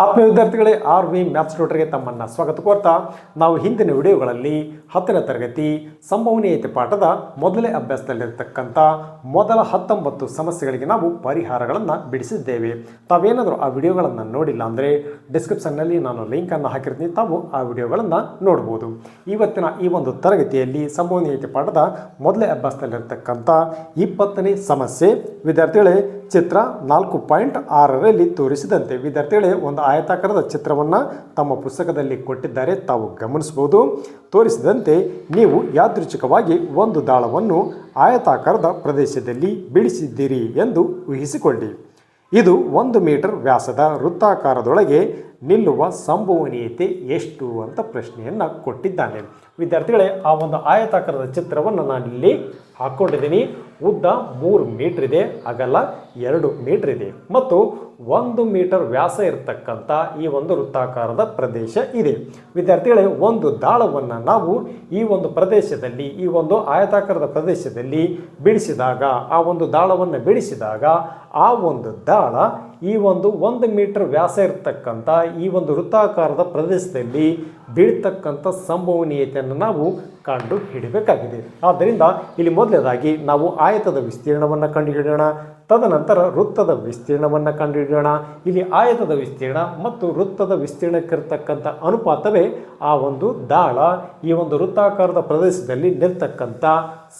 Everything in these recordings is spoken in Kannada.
ಆತ್ಮೀಯ ವಿದ್ಯಾರ್ಥಿಗಳೇ ಆರ್ ವಿ ಮ್ಯಾಥ್ಸ್ ಟ್ಯೂಟರ್ಗೆ ತಮ್ಮನ್ನು ಸ್ವಾಗತ ಕೋರ್ತಾ, ನಾವು ಹಿಂದಿನ ವಿಡಿಯೋಗಳಲ್ಲಿ ಹತ್ತನೇ ತರಗತಿ ಸಂಭವನೀಯತೆ ಪಾಠದ ಮೊದಲೇ ಅಭ್ಯಾಸದಲ್ಲಿರ್ತಕ್ಕಂಥ ಮೊದಲ ಹತ್ತೊಂಬತ್ತು ಸಮಸ್ಯೆಗಳಿಗೆ ನಾವು ಪರಿಹಾರಗಳನ್ನು ಬಿಡಿಸಿದ್ದೇವೆ. ತಾವೇನಾದರೂ ಆ ವಿಡಿಯೋಗಳನ್ನು ನೋಡಿಲ್ಲ ಅಂದರೆ ಡಿಸ್ಕ್ರಿಪ್ಷನ್ನಲ್ಲಿ ನಾನು ಲಿಂಕನ್ನು ಹಾಕಿರ್ತೀನಿ, ತಾವು ಆ ವಿಡಿಯೋಗಳನ್ನು ನೋಡ್ಬೋದು. ಇವತ್ತಿನ ಈ ಒಂದು ತರಗತಿಯಲ್ಲಿ ಸಂಭವನೀಯತೆ ಪಾಠದ ಮೊದಲೇ ಅಭ್ಯಾಸದಲ್ಲಿರತಕ್ಕಂಥ ಇಪ್ಪತ್ತನೇ ಸಮಸ್ಯೆ. ವಿದ್ಯಾರ್ಥಿಗಳೇ ಚಿತ್ರ ನಾಲ್ಕು ಪಾಯಿಂಟ್ ಆರರಲ್ಲಿ ತೋರಿಸಿದಂತೆ ವಿದ್ಯಾರ್ಥಿಗಳೇ ಒಂದು ಆಯತಾಕಾರದ ಚಿತ್ರವನ್ನು ತಮ್ಮ ಪುಸ್ತಕದಲ್ಲಿ ಕೊಟ್ಟಿದ್ದಾರೆ. ತಾವು ಗಮನಿಸಬಹುದು. ತೋರಿಸಿದಂತೆ ನೀವು ಯಾದೃಚ್ಛಿಕವಾಗಿ ಒಂದು ದಾಳವನ್ನು ಆಯತಾಕಾರದ ಪ್ರದೇಶದಲ್ಲಿ ಬಿಡಿಸಿದ್ದೀರಿ ಎಂದು ಊಹಿಸಿಕೊಳ್ಳಿ. ಇದು ಒಂದು ಮೀಟರ್ ವ್ಯಾಸದ ವೃತ್ತಾಕಾರದೊಳಗೆ ನಿಲ್ಲುವ ಸಂಭವನೀಯತೆ ಎಷ್ಟು ಅಂತ ಪ್ರಶ್ನೆಯನ್ನು ಕೊಟ್ಟಿದ್ದಾನೆ. ವಿದ್ಯಾರ್ಥಿಗಳೇ, ಆ ಒಂದು ಆಯತಾಕಾರದ ಚಿತ್ರವನ್ನು ನಾನಿಲ್ಲಿ ಹಾಕ್ಕೊಂಡಿದ್ದೀನಿ ಉದ್ದ ಮೂರು ಮೀಟ್ರ್ ಇದೆ, ಅಗಲ ಎರಡು ಮೀಟ್ರ್ ಇದೆ ಮತ್ತು ಒಂದು ಮೀಟರ್ ವ್ಯಾಸ ಇರತಕ್ಕಂಥ ಈ ಒಂದು ವೃತ್ತಾಕಾರದ ಪ್ರದೇಶ ಇದೆ. ವಿದ್ಯಾರ್ಥಿಗಳೇ, ಒಂದು ದಾಳವನ್ನು ನಾವು ಈ ಒಂದು ಪ್ರದೇಶದಲ್ಲಿ, ಈ ಒಂದು ಆಯತಾಕಾರದ ಪ್ರದೇಶದಲ್ಲಿ ಬಿಡಿಸಿದಾಗ, ಆ ಒಂದು ದಾಳವನ್ನು ಬಿಡಿಸಿದಾಗ, ಆ ಒಂದು ದಾಳ ಈ ಒಂದು ಒಂದು ಮೀಟರ್ ವ್ಯಾಸ ಇರತಕ್ಕಂಥ ಈ ಒಂದು ವೃತ್ತಾಕಾರದ ಪ್ರದೇಶದಲ್ಲಿ ಬೀಳ್ತಕ್ಕಂಥ ಸಂಭವನೀಯತೆಯನ್ನು ನಾವು ಕಂಡು ಹಿಡಬೇಕಾಗಿದೆ. ಆದ್ದರಿಂದ ಇಲ್ಲಿ ಮೊದಲನೇದಾಗಿ ನಾವು ಆಯತದ ವಿಸ್ತೀರ್ಣವನ್ನು ಕಂಡುಹಿಡಿಯೋಣ, ತದನಂತರ ವೃತ್ತದ ವಿಸ್ತೀರ್ಣವನ್ನು ಕಂಡುಹಿಡಿಯೋಣ. ಇಲ್ಲಿ ಆಯತದ ವಿಸ್ತೀರ್ಣ ಮತ್ತು ವೃತ್ತದ ವಿಸ್ತೀರ್ಣಕ್ಕಿರ್ತಕ್ಕಂಥ ಅನುಪಾತವೇ ಆ ಒಂದು ದಾಳ, ಈ ಒಂದು ವೃತ್ತಾಕಾರದ ಪ್ರದೇಶದಲ್ಲಿ ನಿಲ್ತಕ್ಕಂಥ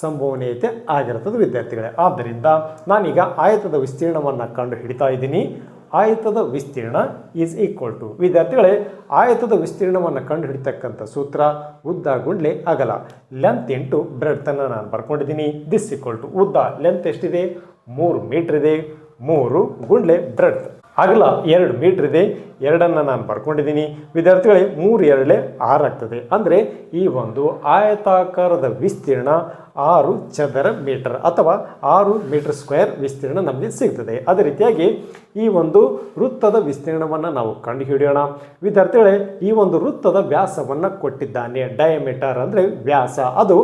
ಸಂಭವನೀಯತೆ ಆಗಿರುತ್ತದೆ ವಿದ್ಯಾರ್ಥಿಗಳೇ. ಆದ್ದರಿಂದ ನಾನೀಗ ಆಯತದ ವಿಸ್ತೀರ್ಣವನ್ನು ಕಂಡು ಹಿಡಿತಾ ಇದ್ದೀನಿ. ಆಯತದ ವಿಸ್ತೀರ್ಣ ಈಸ್ ಈಕ್ವಲ್ ಟು ವಿದ್ಯಾರ್ಥಿಗಳೇ, ಆಯತದ ವಿಸ್ತೀರ್ಣವನ್ನು ಕಂಡು ಹಿಡಿತಕ್ಕಂಥ ಸೂತ್ರ ಉದ್ದ ಗುಂಡ್ಲೆ ಅಗಲ. ಲೆಂತ್ ಇಂಟು ಬ್ರೆಡ್ತನ್ನು ನಾನು ಬರ್ಕೊಂಡಿದ್ದೀನಿ. ದಿಸ್ ಈಕ್ವಲ್ ಟು ಉದ್ದ. ಲೆಂತ್ ಎಷ್ಟಿದೆ? ಮೂರು ಮೀಟ್ರ್ ಇದೆ. ಮೂರು ಗುಂಡ್ಲೆ ಬ್ರೆಡ್ ಅಗಲ ಎರಡು ಮೀಟ್ರ್ ಇದೆ. ಎರಡನ್ನು ನಾನು ಬರ್ಕೊಂಡಿದ್ದೀನಿ ವಿದ್ಯಾರ್ಥಿಗಳೇ ಮೂರು ಎರಡೇ ಆರು ಆಗ್ತದೆ ಅಂದರೆ ಈ ಒಂದು ಆಯತಾಕಾರದ ವಿಸ್ತೀರ್ಣ ಆರು ಚದರ ಮೀಟರ್ ಅಥವಾ ಆರು ಮೀಟರ್ ಸ್ಕ್ವೇರ್ ವಿಸ್ತೀರ್ಣ ನಮಗೆ ಸಿಗ್ತದೆ. ಅದೇ ರೀತಿಯಾಗಿ ಈ ಒಂದು ವೃತ್ತದ ವಿಸ್ತೀರ್ಣವನ್ನು ನಾವು ಕಂಡುಹಿಡಿಯೋಣ. ವಿದ್ಯಾರ್ಥಿಗಳೇ, ಈ ಒಂದು ವೃತ್ತದ ವ್ಯಾಸವನ್ನು ಕೊಟ್ಟಿದ್ದಾನೆ. ಡಯಮೀಟರ್ ಅಂದರೆ ವ್ಯಾಸ. ಅದು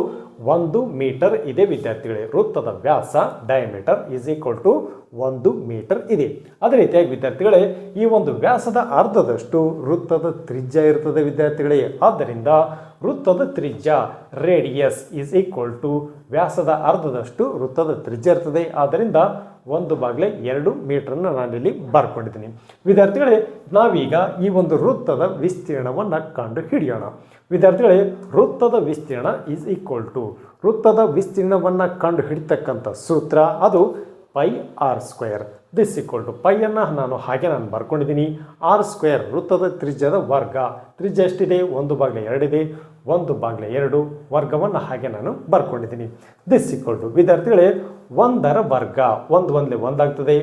ಒಂದು ಮೀಟರ್ ಇದೆ ವಿದ್ಯಾರ್ಥಿಗಳೇ. ವೃತ್ತದ ವ್ಯಾಸ, ಡಯಮೀಟರ್ ಈಸ್ ಈಕ್ವಲ್ ಟು ಒಂದು ಮೀಟರ್ ಇದೆ. ಅದೇ ರೀತಿಯಾಗಿ ವಿದ್ಯಾರ್ಥಿಗಳೇ, ಈ ಒಂದು ವ್ಯಾಸದ ಅರ್ಧದಷ್ಟು ವೃತ್ತದ ತ್ರಿಜ್ಯ ಇರ್ತದೆ ವಿದ್ಯಾರ್ಥಿಗಳೇ. ಆದ್ದರಿಂದ ವೃತ್ತದ ತ್ರಿಜ್ಯ ರೇಡಿಯಸ್ ಈಸ್ ಈಕ್ವಲ್ ಟು ವ್ಯಾಸದ ಅರ್ಧದಷ್ಟು ವೃತ್ತದ ತ್ರಿಜ್ಯ ಇರ್ತದೆ. ಆದ್ದರಿಂದ ಒಂದು ಬಾಗಿಲೆ ಎರಡು ಮೀಟರ್ನ ನಾನಿಲ್ಲಿ ಬರ್ಕೊಂಡಿದ್ದೀನಿ. ವಿದ್ಯಾರ್ಥಿಗಳೇ, ನಾವೀಗ ಈ ಒಂದು ವೃತ್ತದ ವಿಸ್ತೀರ್ಣವನ್ನು ಕಂಡು ಹಿಡಿಯೋಣ ವಿದ್ಯಾರ್ಥಿಗಳೇ, ವೃತ್ತದ ವಿಸ್ತೀರ್ಣ ಈಸ್ ಈಕ್ವಲ್ ಟು ವೃತ್ತದ ವಿಸ್ತೀರ್ಣವನ್ನು ಕಂಡು ಹಿಡಿತಕ್ಕಂಥ ಸೂತ್ರ, ಅದು pi R square this equal to ಪೈಯನ್ನು ನಾನು ಹಾಗೆ ನಾನು ಬರ್ಕೊಂಡಿದ್ದೀನಿ. ಆರ್ ಸ್ಕ್ವೇರ್ ವೃತ್ತದ ತ್ರಿಜ್ಯದ ವರ್ಗ. ತ್ರಿಜ್ಯ ಎಷ್ಟಿದೆ? ಒಂದು ಬಾಗಿಲೆ ಎರಡಿದೆ ಒಂದು ಬಾಗಿಲೆ ಎರಡು. ವರ್ಗವನ್ನು ಹಾಗೆ ನಾನು ಬರ್ಕೊಂಡಿದ್ದೀನಿ. ದಿಸ್ ಈಕ್ವಲ್ ಟು ವಿದ್ಯಾರ್ಥಿಗಳೇ, ಒಂದರ ವರ್ಗ. ಒಂದು ಒಂದಲೇ ಒಂದಾಗ್ತದೆ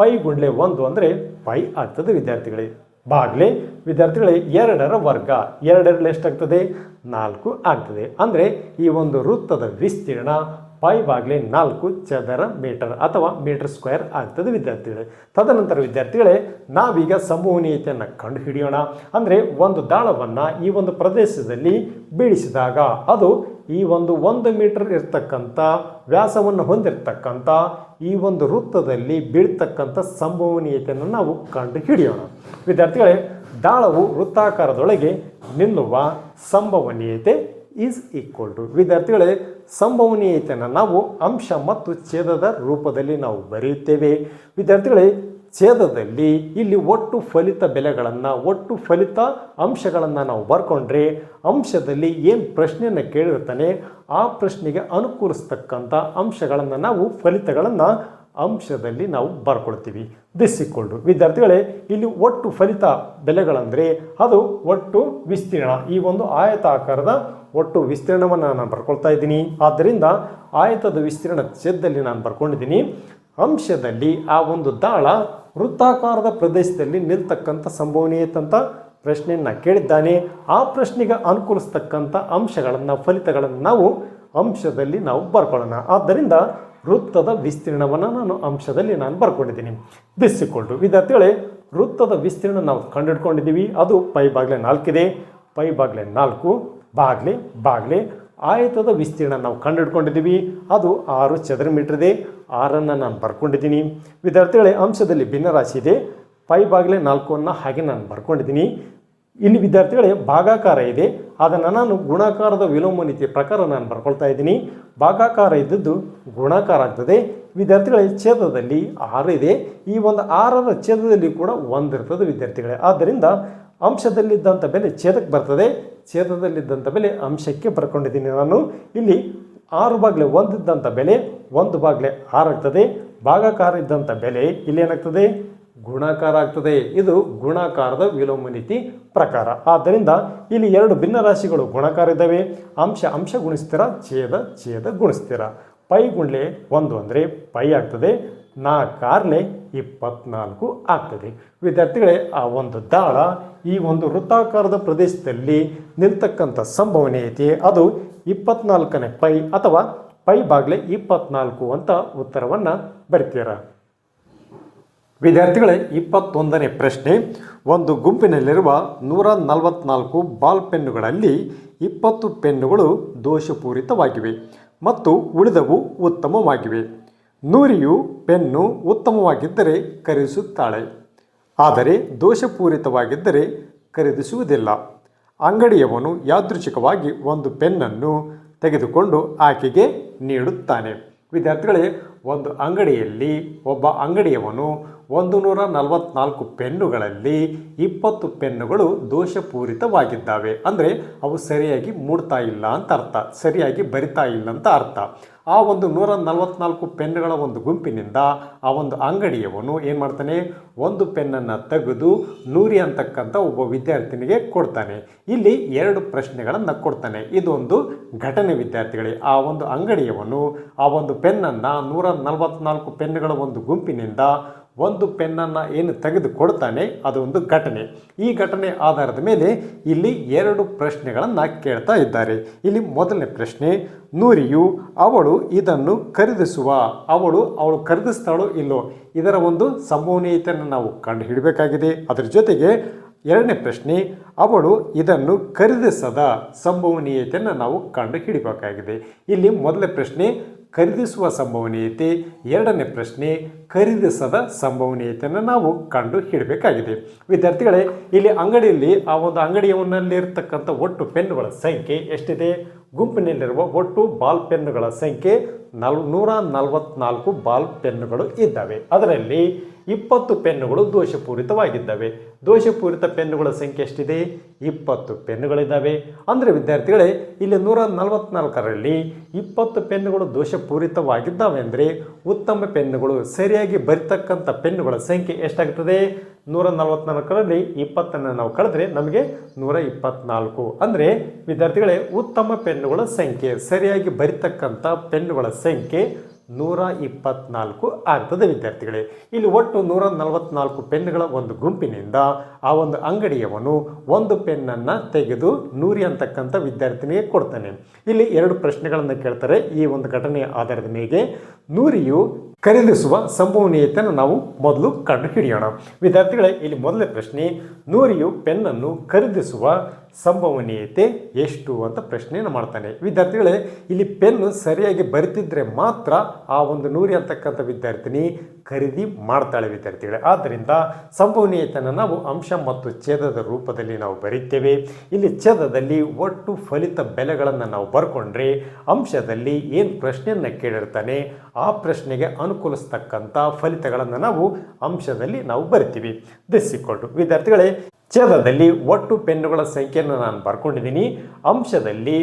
ಪೈ ಗುಂಡ್ಲೆ ಒಂದು ಅಂದರೆ ಪೈ ಆಗ್ತದೆ ವಿದ್ಯಾರ್ಥಿಗಳೇ. ಬಾಗ್ಲೆ ವಿದ್ಯಾರ್ಥಿಗಳೇ, ಎರಡರ ವರ್ಗ. ಎರಡರಲ್ಲಿ ಎಷ್ಟಾಗ್ತದೆ? ನಾಲ್ಕು ಆಗ್ತದೆ. ಅಂದರೆ ಈ ಒಂದು ವೃತ್ತದ ವಿಸ್ತೀರ್ಣ ಪೈ ಬಾಗ್ಲೆ ನಾಲ್ಕು ಚದರ ಮೀಟರ್ ಅಥವಾ ಮೀಟರ್ ಸ್ಕ್ವೇರ್ ಆಗ್ತದೆ ವಿದ್ಯಾರ್ಥಿಗಳೇ. ತದನಂತರ ವಿದ್ಯಾರ್ಥಿಗಳೇ, ನಾವೀಗ ಸಂಭವನೀಯತೆಯನ್ನು ಕಂಡು ಹಿಡಿಯೋಣ ಅಂದರೆ ಒಂದು ದಾಳವನ್ನು ಈ ಒಂದು ಪ್ರದೇಶದಲ್ಲಿ ಬೀಳಿಸಿದಾಗ ಅದು ಈ ಒಂದು ಒಂದು ಮೀಟರ್ ಇರ್ತಕ್ಕಂಥ ವ್ಯಾಸವನ್ನು ಹೊಂದಿರತಕ್ಕಂಥ ಈ ಒಂದು ವೃತ್ತದಲ್ಲಿ ಬೀಳ್ತಕ್ಕಂಥ ಸಂಭವನೀಯತೆಯನ್ನು ನಾವು ಕಂಡು ಹಿಡಿಯೋಣ ವಿದ್ಯಾರ್ಥಿಗಳೇ, ದಾಳವು ವೃತ್ತಾಕಾರದೊಳಗೆ ನಿಲ್ಲುವ ಸಂಭವನೀಯತೆ ಈಸ್ ಈಕ್ವಲ್ ಟು ವಿದ್ಯಾರ್ಥಿಗಳೇ ಸಂಭವನೀಯತೆಯನ್ನು ನಾವು ಅಂಶ ಮತ್ತು ಛೇದದ ರೂಪದಲ್ಲಿ ನಾವು ಬರೆಯುತ್ತೇವೆ. ವಿದ್ಯಾರ್ಥಿಗಳೇ, ಛೇದದಲ್ಲಿ ಇಲ್ಲಿ ಒಟ್ಟು ಫಲಿತ ಬೆಲೆಗಳನ್ನು, ಒಟ್ಟು ಫಲಿತ ಅಂಶಗಳನ್ನು ನಾವು ಬರ್ಕೊಂಡ್ರೆ ಅಂಶದಲ್ಲಿ ಏನು ಪ್ರಶ್ನೆಯನ್ನು ಕೇಳಿರ್ತಾನೆ ಆ ಪ್ರಶ್ನೆಗೆ ಅನುಕೂಲಿಸ್ತಕ್ಕಂಥ ಅಂಶಗಳನ್ನು ನಾವು, ಫಲಿತಗಳನ್ನು ಅಂಶದಲ್ಲಿ ನಾವು ಬರ್ಕೊಳ್ತೀವಿ. ದಿಸ್ ಇಕ್ವಲ್ಡು ವಿದ್ಯಾರ್ಥಿಗಳೇ, ಇಲ್ಲಿ ಒಟ್ಟು ಫಲಿತ ಬೆಲೆಗಳಂದರೆ ಅದು ಒಟ್ಟು ವಿಸ್ತೀರ್ಣ. ಈ ಒಂದು ಆಯತಾಕಾರದ ಒಟ್ಟು ವಿಸ್ತೀರ್ಣವನ್ನು ನಾನು ಬರ್ಕೊಳ್ತಾ ಇದ್ದೀನಿ. ಆದ್ದರಿಂದ ಆಯತದ ವಿಸ್ತೀರ್ಣ ಛೇದದಲ್ಲಿ ನಾನು ಬರ್ಕೊಂಡಿದ್ದೀನಿ. ಅಂಶದಲ್ಲಿ ಆ ಒಂದು ದಾಳ ವೃತ್ತಾಕಾರದ ಪ್ರದೇಶದಲ್ಲಿ ನಿಲ್ತಕ್ಕಂಥ ಸಂಭವನೀಯತಂತ ಪ್ರಶ್ನೆಯನ್ನು ಕೇಳಿದ್ದಾನೆ. ಆ ಪ್ರಶ್ನೆಗೆ ಅನುಕೂಲಿಸ್ತಕ್ಕಂಥ ಅಂಶಗಳನ್ನು, ಫಲಿತಗಳನ್ನು ನಾವು ಅಂಶದಲ್ಲಿ ನಾವು ಬರ್ಕೊಳ್ಳೋಣ. ಆದ್ದರಿಂದ ವೃತ್ತದ ವಿಸ್ತೀರ್ಣವನ್ನು ನಾನು ಅಂಶದಲ್ಲಿ ನಾನು ಬರ್ಕೊಂಡಿದ್ದೀನಿ. ಬಿಸಿಕೊಂಡು ವಿದ್ಯಾರ್ಥಿಗಳೇ, ವೃತ್ತದ ವಿಸ್ತೀರ್ಣ ನಾವು ಕಂಡುಹಿಡ್ಕೊಂಡಿದ್ದೀವಿ ಅದು ಪೈ ಬಾಗ್ಲೆ ನಾಲ್ಕಿದೆ. ಪೈ ಬಾಗ್ಲೆ ನಾಲ್ಕು, ಬಾಗ್ಲೆ ಬಾಗ್ಲೆ ಆಯತದ ವಿಸ್ತೀರ್ಣ ನಾವು ಕಂಡುಹಿಡ್ಕೊಂಡಿದ್ದೀವಿ ಅದು ಆರು ಚದರ ಮೀಟರ್ ಇದೆ ಆರನ್ನು ನಾನು ಬರ್ಕೊಂಡಿದ್ದೀನಿ. ವಿದ್ಯಾರ್ಥಿಗಳೇ, ಅಂಶದಲ್ಲಿ ಭಿನ್ನರಾಶಿ ಇದೆ ಪೈ ಬಾಗಿಲೆ ನಾಲ್ಕನ್ನು ಹಾಗೆ ನಾನು ಬರ್ಕೊಂಡಿದ್ದೀನಿ. ಇಲ್ಲಿ ವಿದ್ಯಾರ್ಥಿಗಳೇ, ಭಾಗಾಕಾರ ಇದೆ. ಅದನ್ನು ನಾನು ಗುಣಾಕಾರದ ವಿಲೋಮ ನೀತಿಯ ಪ್ರಕಾರ ನಾನು ಬರ್ಕೊಳ್ತಾ ಇದ್ದೀನಿ. ಭಾಗಾಕಾರ ಇದ್ದದ್ದು ಗುಣಾಕಾರ ಆಗ್ತದೆ. ವಿದ್ಯಾರ್ಥಿಗಳೇ, ಛೇದದಲ್ಲಿ ಆರು ಇದೆ. ಈ ಒಂದು ಆರರ ಛೇದದಲ್ಲಿ ಕೂಡ ಒಂದಿರ್ತದೆ ವಿದ್ಯಾರ್ಥಿಗಳೇ. ಆದ್ದರಿಂದ ಅಂಶದಲ್ಲಿದ್ದಂಥ ಬೆಲೆ ಛೇದಕ್ಕೆ ಬರ್ತದೆ. ಛೇದದಲ್ಲಿದ್ದಂಥ ಬೆಲೆ ಅಂಶಕ್ಕೆ ಬರ್ಕೊಂಡಿದ್ದೀನಿ ನಾನು. ಇಲ್ಲಿ ಆರು ಬಾಗಿಲೆ ಒಂದಿದ್ದಂಥ ಬೆಲೆ ಒಂದು ಬಾಗಿಲೆ ಆರಾಗ್ತದೆ ಭಾಗಾಕಾರ ಇದ್ದಂಥ ಬೆಲೆ ಇಲ್ಲಿ ಏನಾಗ್ತದೆ? ಗುಣಾಕಾರ ಆಗ್ತದೆ. ಇದು ಗುಣಾಕಾರದ ವಿಲೋಮ ನೀತಿ ಪ್ರಕಾರ. ಆದ್ದರಿಂದ ಇಲ್ಲಿ ಎರಡು ಭಿನ್ನ ರಾಶಿಗಳು ಗುಣಾಕಾರ ಇದ್ದಾವೆ. ಅಂಶ ಅಂಶ ಗುಣಿಸ್ತೀರ? ಛೇದ ಛೇದ ಗುಣಿಸ್ತೀರ? ಪೈ ಗುಂಡ್ಲೆ ಒಂದು ಅಂದರೆ ಪೈ ಆಗ್ತದೆ. ನಾಲ್ಕಾರ್ಲೆ ಇಪ್ಪತ್ನಾಲ್ಕು ಆಗ್ತದೆ. ವಿದ್ಯಾರ್ಥಿಗಳೇ, ಆ ಒಂದು ದಾಳ ಈ ಒಂದು ವೃತ್ತಾಕಾರದ ಪ್ರದೇಶದಲ್ಲಿ ನಿಲ್ತಕ್ಕಂಥ ಸಂಭವನೆ ಐತಿ ಅದು ಇಪ್ಪತ್ನಾಲ್ಕನೇ ಪೈ ಅಥವಾ ಪೈ ಬಾಗ್ಲೆ ಇಪ್ಪತ್ನಾಲ್ಕು ಅಂತ ಉತ್ತರವನ್ನು ಬರಿತೀರ? ವಿದ್ಯಾರ್ಥಿಗಳೇ, ಇಪ್ಪತ್ತೊಂದನೇ ಪ್ರಶ್ನೆ. ಒಂದು ಗುಂಪಿನಲ್ಲಿರುವ ನೂರ ನಲವತ್ನಾಲ್ಕು ಬಾಲ್ ಪೆನ್ನುಗಳಲ್ಲಿ ಇಪ್ಪತ್ತು ಪೆನ್ನುಗಳು ದೋಷಪೂರಿತವಾಗಿವೆ ಮತ್ತು ಉಳಿದವು ಉತ್ತಮವಾಗಿವೆ. ನೂರಿಯು ಪೆನ್ನು ಉತ್ತಮವಾಗಿದ್ದರೆ ಖರೀದಿಸುತ್ತಾಳೆ ಆದರೆ ದೋಷಪೂರಿತವಾಗಿದ್ದರೆ ಖರೀದಿಸುವುದಿಲ್ಲ ಅಂಗಡಿಯವನು ಯಾದೃಚ್ಛಿಕವಾಗಿ ಒಂದು ಪೆನ್ನನ್ನು ತೆಗೆದುಕೊಂಡು ಆಕೆಗೆ ನೀಡುತ್ತಾನೆ. ವಿದ್ಯಾರ್ಥಿಗಳೇ ಒಂದು ಅಂಗಡಿಯಲ್ಲಿ ಒಬ್ಬ ಅಂಗಡಿಯವನು ಒಂದು ನೂರ ನಲವತ್ತ್ನಾಲ್ಕು ಪೆನ್ನುಗಳಲ್ಲಿ ಇಪ್ಪತ್ತು ಪೆನ್ನುಗಳು ದೋಷಪೂರಿತವಾಗಿದ್ದಾವೆ. ಅಂದರೆ ಅವು ಸರಿಯಾಗಿ ಮೂಡ್ತಾ ಇಲ್ಲ ಅಂತ ಅರ್ಥ. ಸರಿಯಾಗಿ ಬರಿತಾ ಇಲ್ಲ ಅಂತ ಅರ್ಥ. ಆ ಒಂದು ನೂರ ನಲವತ್ನಾಲ್ಕು ಪೆನ್ಗಳ ಒಂದು ಗುಂಪಿನಿಂದ ಆ ಒಂದು ಅಂಗಡಿಯವನು ಏನು ಮಾಡ್ತಾನೆ? ಒಂದು ಪೆನ್ನನ್ನು ತೆಗೆದು ನೂರಿ ಅಂತಕ್ಕಂಥ ಒಬ್ಬ ವಿದ್ಯಾರ್ಥಿನಿಗೆ ಕೊಡ್ತಾನೆ. ಇಲ್ಲಿ ಎರಡು ಪ್ರಶ್ನೆಗಳನ್ನು ಕೊಡ್ತಾನೆ. ಇದೊಂದು ಘಟನೆ ವಿದ್ಯಾರ್ಥಿಗಳೇ. ಆ ಒಂದು ಅಂಗಡಿಯವನು ಆ ಒಂದು ಪೆನ್ನನ್ನು ನೂರ ನಲವತ್ನಾಲ್ಕು ಪೆನ್ನುಗಳ ಒಂದು ಗುಂಪಿನಿಂದ ಒಂದು ಪೆನ್ನನ್ನು ಏನು ತೆಗೆದುಕೊಡ್ತಾನೆ ಒಂದು ಘಟನೆ. ಈ ಘಟನೆ ಆಧಾರದ ಮೇಲೆ ಇಲ್ಲಿ ಎರಡು ಪ್ರಶ್ನೆಗಳನ್ನು ಕೇಳ್ತಾ ಇದ್ದಾರೆ. ಇಲ್ಲಿ ಮೊದಲನೇ ಪ್ರಶ್ನೆ, ನೂರಿಯು ಅವಳು ಇದನ್ನು ಖರೀದಿಸುವ, ಅವಳು ಅವಳು ಖರೀದಿಸ್ತಾಳೋ ಇಲ್ಲೋ? ಇದರ ಒಂದು ಸಂಭವನೀಯತೆಯನ್ನು ನಾವು ಕಂಡುಹಿಡಬೇಕಾಗಿದೆ. ಅದರ ಜೊತೆಗೆ ಎರಡನೇ ಪ್ರಶ್ನೆ, ಅವಳು ಇದನ್ನು ಖರೀದಿಸದ ಸಂಭವನೀಯತೆಯನ್ನು ನಾವು ಕಂಡು ಹಿಡಿಬೇಕಾಗಿದೆ ಇಲ್ಲಿ ಮೊದಲನೇ ಪ್ರಶ್ನೆ ಖರೀದಿಸುವ ಸಂಭವನೀಯತೆ, ಎರಡನೇ ಪ್ರಶ್ನೆ, ಖರೀದಿಸದ ಸಂಭವನೀಯತೆಯನ್ನು ನಾವು ಕಂಡು ಹಿಡಬೇಕಾಗಿದೆ. ವಿದ್ಯಾರ್ಥಿಗಳೇ, ಇಲ್ಲಿ ಅಂಗಡಿಯಲ್ಲಿ, ಆ ಒಂದು ಅಂಗಡಿಯವನಲ್ಲಿರ್ತಕ್ಕಂಥ ಒಟ್ಟು ಪೆನ್ನುಗಳ ಸಂಖ್ಯೆ ಎಷ್ಟಿದೆ? ಗುಂಪಿನಲ್ಲಿರುವ ಒಟ್ಟು ಬಾಲ್ ಪೆನ್ನುಗಳ ಸಂಖ್ಯೆ, ನಲ್, ನೂರ ನಲವತ್ನಾಲ್ಕು ಬಾಲ್ ಪೆನ್ನುಗಳು ಇದ್ದಾವೆ. ಅದರಲ್ಲಿ ಇಪ್ಪತ್ತು ಪೆನ್ನುಗಳು ದೋಷಪೂರಿತವಾಗಿದ್ದಾವೆ. ದೋಷಪೂರಿತ ಪೆನ್ನುಗಳ ಸಂಖ್ಯೆ ಎಷ್ಟಿದೆ? ಇಪ್ಪತ್ತು ಪೆನ್ನುಗಳಿದ್ದಾವೆ. ಅಂದರೆ ವಿದ್ಯಾರ್ಥಿಗಳೇ, ಇಲ್ಲಿ ನೂರ ನಲವತ್ನಾಲ್ಕರಲ್ಲಿ ಇಪ್ಪತ್ತು ಪೆನ್ನುಗಳು ದೋಷಪೂರಿತವಾಗಿದ್ದಾವೆ ಅಂದರೆ ಉತ್ತಮ ಪೆನ್ನುಗಳು ಸರಿಯಾಗಿ ಬರಿತಕ್ಕಂಥ ಪೆನ್ನುಗಳ ಸಂಖ್ಯೆ ಎಷ್ಟಾಗ್ತದೆ? ನೂರ ನಲವತ್ನಾಲ್ಕರಲ್ಲಿ ಇಪ್ಪತ್ತನ್ನು ನಾವು ಕಳೆದ್ರೆ ನಮಗೆ ನೂರ ಇಪ್ಪತ್ನಾಲ್ಕು. ಅಂದರೆ ವಿದ್ಯಾರ್ಥಿಗಳೇ, ಉತ್ತಮ ಪೆನ್ನುಗಳ ಸಂಖ್ಯೆ ಸರಿಯಾಗಿ ಬರಿತಕ್ಕಂಥ ಪೆನ್ನುಗಳ ಸಂಖ್ಯೆ ನೂರ ಇಪ್ಪತ್ನಾಲ್ಕು ಆಗ್ತದೆ ವಿದ್ಯಾರ್ಥಿಗಳೇ. ಇಲ್ಲಿ ಒಟ್ಟು ನೂರ ನಲವತ್ನಾಲ್ಕು ಪೆನ್ಗಳ ಒಂದು ಗುಂಪಿನಿಂದ ಆ ಒಂದು ಅಂಗಡಿಯವನು ಒಂದು ಪೆನ್ನನ್ನು ತೆಗೆದು ನೂರಿ ಅಂತಕ್ಕಂಥ ವಿದ್ಯಾರ್ಥಿನಿಗೆ ಕೊಡ್ತಾನೆ. ಇಲ್ಲಿ ಎರಡು ಪ್ರಶ್ನೆಗಳನ್ನು ಕೇಳ್ತಾರೆ. ಈ ಒಂದು ಘಟನೆಯ ಆಧಾರದ ಮೇಲೆ ನೂರಿಯು ಖರೀದಿಸುವ ಸಂಭವನೀಯತೆಯನ್ನು ನಾವು ಮೊದಲು ಕಂಡು ಹಿಡಿಯೋಣ ವಿದ್ಯಾರ್ಥಿಗಳೇ, ಇಲ್ಲಿ ಮೊದಲನೇ ಪ್ರಶ್ನೆ, ನೂರಿಯು ಪೆನ್ನನ್ನು ಖರೀದಿಸುವ ಸಂಭವನೀಯತೆ ಎಷ್ಟು ಅಂತ ಪ್ರಶ್ನೆಯನ್ನು ಮಾಡ್ತಾನೆ. ವಿದ್ಯಾರ್ಥಿಗಳೇ, ಇಲ್ಲಿ ಪೆನ್ನು ಸರಿಯಾಗಿ ಬರಿತಿದ್ರೆ ಮಾತ್ರ ಆ ಒಂದು ನೂರಿ ಅಂತಕ್ಕಂಥ ವಿದ್ಯಾರ್ಥಿನಿ ಖರೀದಿ ಮಾಡ್ತಾಳೆ ವಿದ್ಯಾರ್ಥಿಗಳೇ. ಆದ್ದರಿಂದ ಸಂಭವನೀಯತೆಯನ್ನು ನಾವು ಅಂಶ ಮತ್ತು ಛೇದದ ರೂಪದಲ್ಲಿ ನಾವು ಬರೀತೇವೆ. ಇಲ್ಲಿ ಛೇದದಲ್ಲಿ ಒಟ್ಟು ಫಲಿತ ಬೆಲೆಗಳನ್ನು ನಾವು ಬರ್ಕೊಂಡ್ರೆ ಅಂಶದಲ್ಲಿ ಏನು ಪ್ರಶ್ನೆಯನ್ನು ಕೇಳಿರ್ತಾನೆ, ಆ ಪ್ರಶ್ನೆಗೆ ಅನುಕೂಲಿಸ್ತಕ್ಕಂಥ ಫಲಿತಗಳನ್ನು ನಾವು ಅಂಶದಲ್ಲಿ ನಾವು ಬರಿತೀವಿ. ದಿಸ್ಸಿಕೊಂಡು ವಿದ್ಯಾರ್ಥಿಗಳೇ ಛೇದದಲ್ಲಿ ಒಟ್ಟು ಪೆನ್ನುಗಳ ಸಂಖ್ಯೆಯನ್ನು ನಾನು ಬರ್ಕೊಂಡಿದ್ದೀನಿ. ಅಂಶದಲ್ಲಿ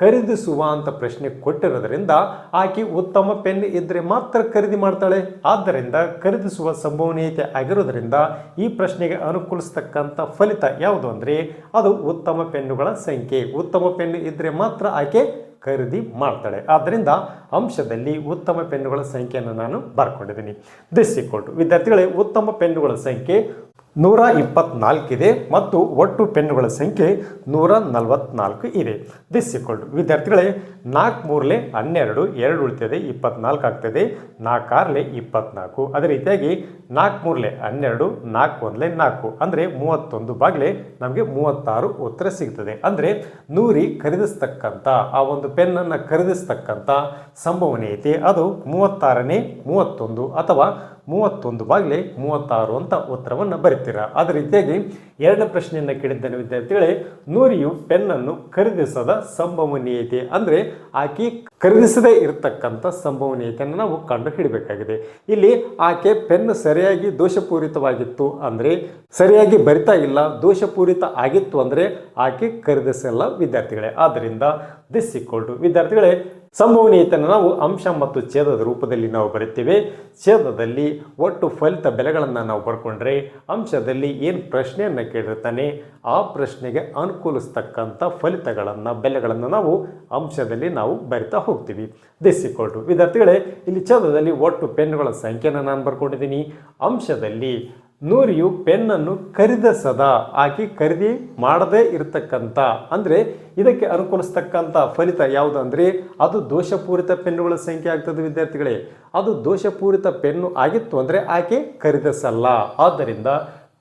ಖರೀದಿಸುವ ಅಂತ ಪ್ರಶ್ನೆ ಕೊಟ್ಟಿರೋದ್ರಿಂದ ಆಕೆ ಉತ್ತಮ ಪೆನ್ ಇದ್ದರೆ ಮಾತ್ರ ಖರೀದಿ ಮಾಡ್ತಾಳೆ. ಆದ್ದರಿಂದ ಖರೀದಿಸುವ ಸಂಭವನೀಯತೆ ಆಗಿರೋದ್ರಿಂದ ಈ ಪ್ರಶ್ನೆಗೆ ಅನುಕೂಲಿಸ್ತಕ್ಕಂಥ ಫಲಿತ ಯಾವುದು ಅಂದರೆ ಅದು ಉತ್ತಮ ಪೆನ್ನುಗಳ ಸಂಖ್ಯೆ. ಉತ್ತಮ ಪೆನ್ ಇದ್ದರೆ ಮಾತ್ರ ಆಕೆ ಖರೀದಿ ಮಾಡ್ತಾಳೆ. ಆದ್ದರಿಂದ ಅಂಶದಲ್ಲಿ ಉತ್ತಮ ಪೆನ್ನುಗಳ ಸಂಖ್ಯೆಯನ್ನು ನಾನು ಬರ್ಕೊಂಡಿದ್ದೀನಿ. ದಿಸ್ ಟು ವಿದ್ಯಾರ್ಥಿಗಳೇ, ಉತ್ತಮ ಪೆನ್ನುಗಳ ಸಂಖ್ಯೆ ನೂರ ಇಪ್ಪತ್ನಾಲ್ಕಿದೆ ಮತ್ತು ಒಟ್ಟು ಪೆನ್ನುಗಳ ಸಂಖ್ಯೆ ನೂರ ನಲವತ್ನಾಲ್ಕು ಇದೆ ದಿಸ್ ಟು ವಿದ್ಯಾರ್ಥಿಗಳೇ, ನಾಲ್ಕು ಮೂರಲೆ ಹನ್ನೆರಡು, ಎರಡು ಉಳಿತದೆ, ಇಪ್ಪತ್ನಾಲ್ಕು ಆಗ್ತದೆ ನಾಲ್ಕಾರ್ಲೆ ಇಪ್ಪತ್ನಾಲ್ಕು. ಅದೇ ರೀತಿಯಾಗಿ ನಾಲ್ಕು ಮೂರಲೆ ಹನ್ನೆರಡು, ನಾಲ್ಕು ಒಂದಲೆ ನಾಲ್ಕು. ಅಂದರೆ ಮೂವತ್ತೊಂದು ಬಾಗಿಲೆ ನಮಗೆ ಮೂವತ್ತಾರು ಉತ್ತರ ಸಿಗ್ತದೆ. ಅಂದರೆ ನೂರಿ ಖರೀದಿಸ್ತಕ್ಕಂಥ, ಆ ಒಂದು ಪೆನ್ನನ್ನು ಖರೀದಿಸ್ತಕ್ಕಂಥ ಸಂಭವನೀಯತೆ ಅದು ಮೂವತ್ತಾರನೇ ಮೂವತ್ತೊಂದು ಅಥವಾ ಮೂವತ್ತೊಂದು ಬಾಗಿಲೆ ಮೂವತ್ತಾರು ಅಂತ ಉತ್ತರವನ್ನು ಬರಿತೀರಾ. ಅದೇ ರೀತಿಯಾಗಿ ಎರಡನೇ ಪ್ರಶ್ನೆಯನ್ನು ಕೇಳಿದ್ದೇನೆ ವಿದ್ಯಾರ್ಥಿಗಳೇ, ನೂರಿಯು ಪೆನ್ನನ್ನು ಖರೀದಿಸದ ಸಂಭವನೀಯತೆ ಅಂದರೆ ಆಕೆ ಖರೀದಿಸದೇ ಇರತಕ್ಕಂಥ ಸಂಭವನೀಯತೆಯನ್ನು ನಾವು ಕಂಡು ಹಿಡಬೇಕಾಗಿದೆ. ಇಲ್ಲಿ ಆಕೆ ಪೆನ್ ಸರಿಯಾಗಿ ದೋಷಪೂರಿತವಾಗಿತ್ತು ಅಂದರೆ ಸರಿಯಾಗಿ ಬರಿತಾ ಇಲ್ಲ, ದೋಷಪೂರಿತ ಆಗಿತ್ತು ಅಂದರೆ ಆಕೆ ಖರೀದಿಸಲ್ಲ ವಿದ್ಯಾರ್ಥಿಗಳೇ. ಆದ್ದರಿಂದ ದಿಸ್ ಈಕ್ವಲ್ ಟು ವಿದ್ಯಾರ್ಥಿಗಳೇ ಸಂಭವನೀಯತೆಯನ್ನು ನಾವು ಅಂಶ ಮತ್ತು ಛೇದದ ರೂಪದಲ್ಲಿ ನಾವು ಬರೆಯುತ್ತೇವೆ. ಛೇದದಲ್ಲಿ ಒಟ್ಟು ಫಲಿತ ಬೆಲೆಗಳನ್ನು ನಾವು ಬರ್ಕೊಂಡ್ರೆ ಅಂಶದಲ್ಲಿ ಏನು ಪ್ರಶ್ನೆಯನ್ನು ಕೇಳಿರ್ತಾನೆ, ಆ ಪ್ರಶ್ನೆಗೆ ಅನುಕೂಲಿಸ್ತಕ್ಕಂಥ ಫಲಿತಗಳನ್ನು, ಬೆಲೆಗಳನ್ನು ನಾವು ಅಂಶದಲ್ಲಿ ನಾವು ಬರಿತಾ ಹೋಗ್ತೀವಿ. ದಿಸ್ ಈಕ್ವಲ್ ಟು ವಿದ್ಯಾರ್ಥಿಗಳೇ, ಇಲ್ಲಿ ಛೇದದಲ್ಲಿ ಒಟ್ಟು ಪೆನ್ಗಳ ಸಂಖ್ಯೆಯನ್ನು ನಾನು ಬರ್ಕೊಂಡಿದ್ದೀನಿ ಅಂಶದಲ್ಲಿ ನೂರಿಯು ಪೆನ್ನನ್ನು ಖರೀದಿಸದ ಆಕೆ ಖರೀದಿ ಮಾಡದೇ ಇರತಕ್ಕಂಥ ಅಂದರೆ ಇದಕ್ಕೆ ಅನುಕೂಲಿಸ್ತಕ್ಕಂಥ ಫಲಿತ ಯಾವುದು ಅಂದರೆ, ಅದು ದೋಷಪೂರಿತ ಪೆನ್ನುಗಳ ಸಂಖ್ಯೆ ಆಗ್ತದೆ ವಿದ್ಯಾರ್ಥಿಗಳೇ. ಅದು ದೋಷಪೂರಿತ ಪೆನ್ನು ಆಗಿತ್ತು ಅಂದರೆ ಆಕೆ ಖರೀದಿಸಲ್ಲ ಆದ್ದರಿಂದ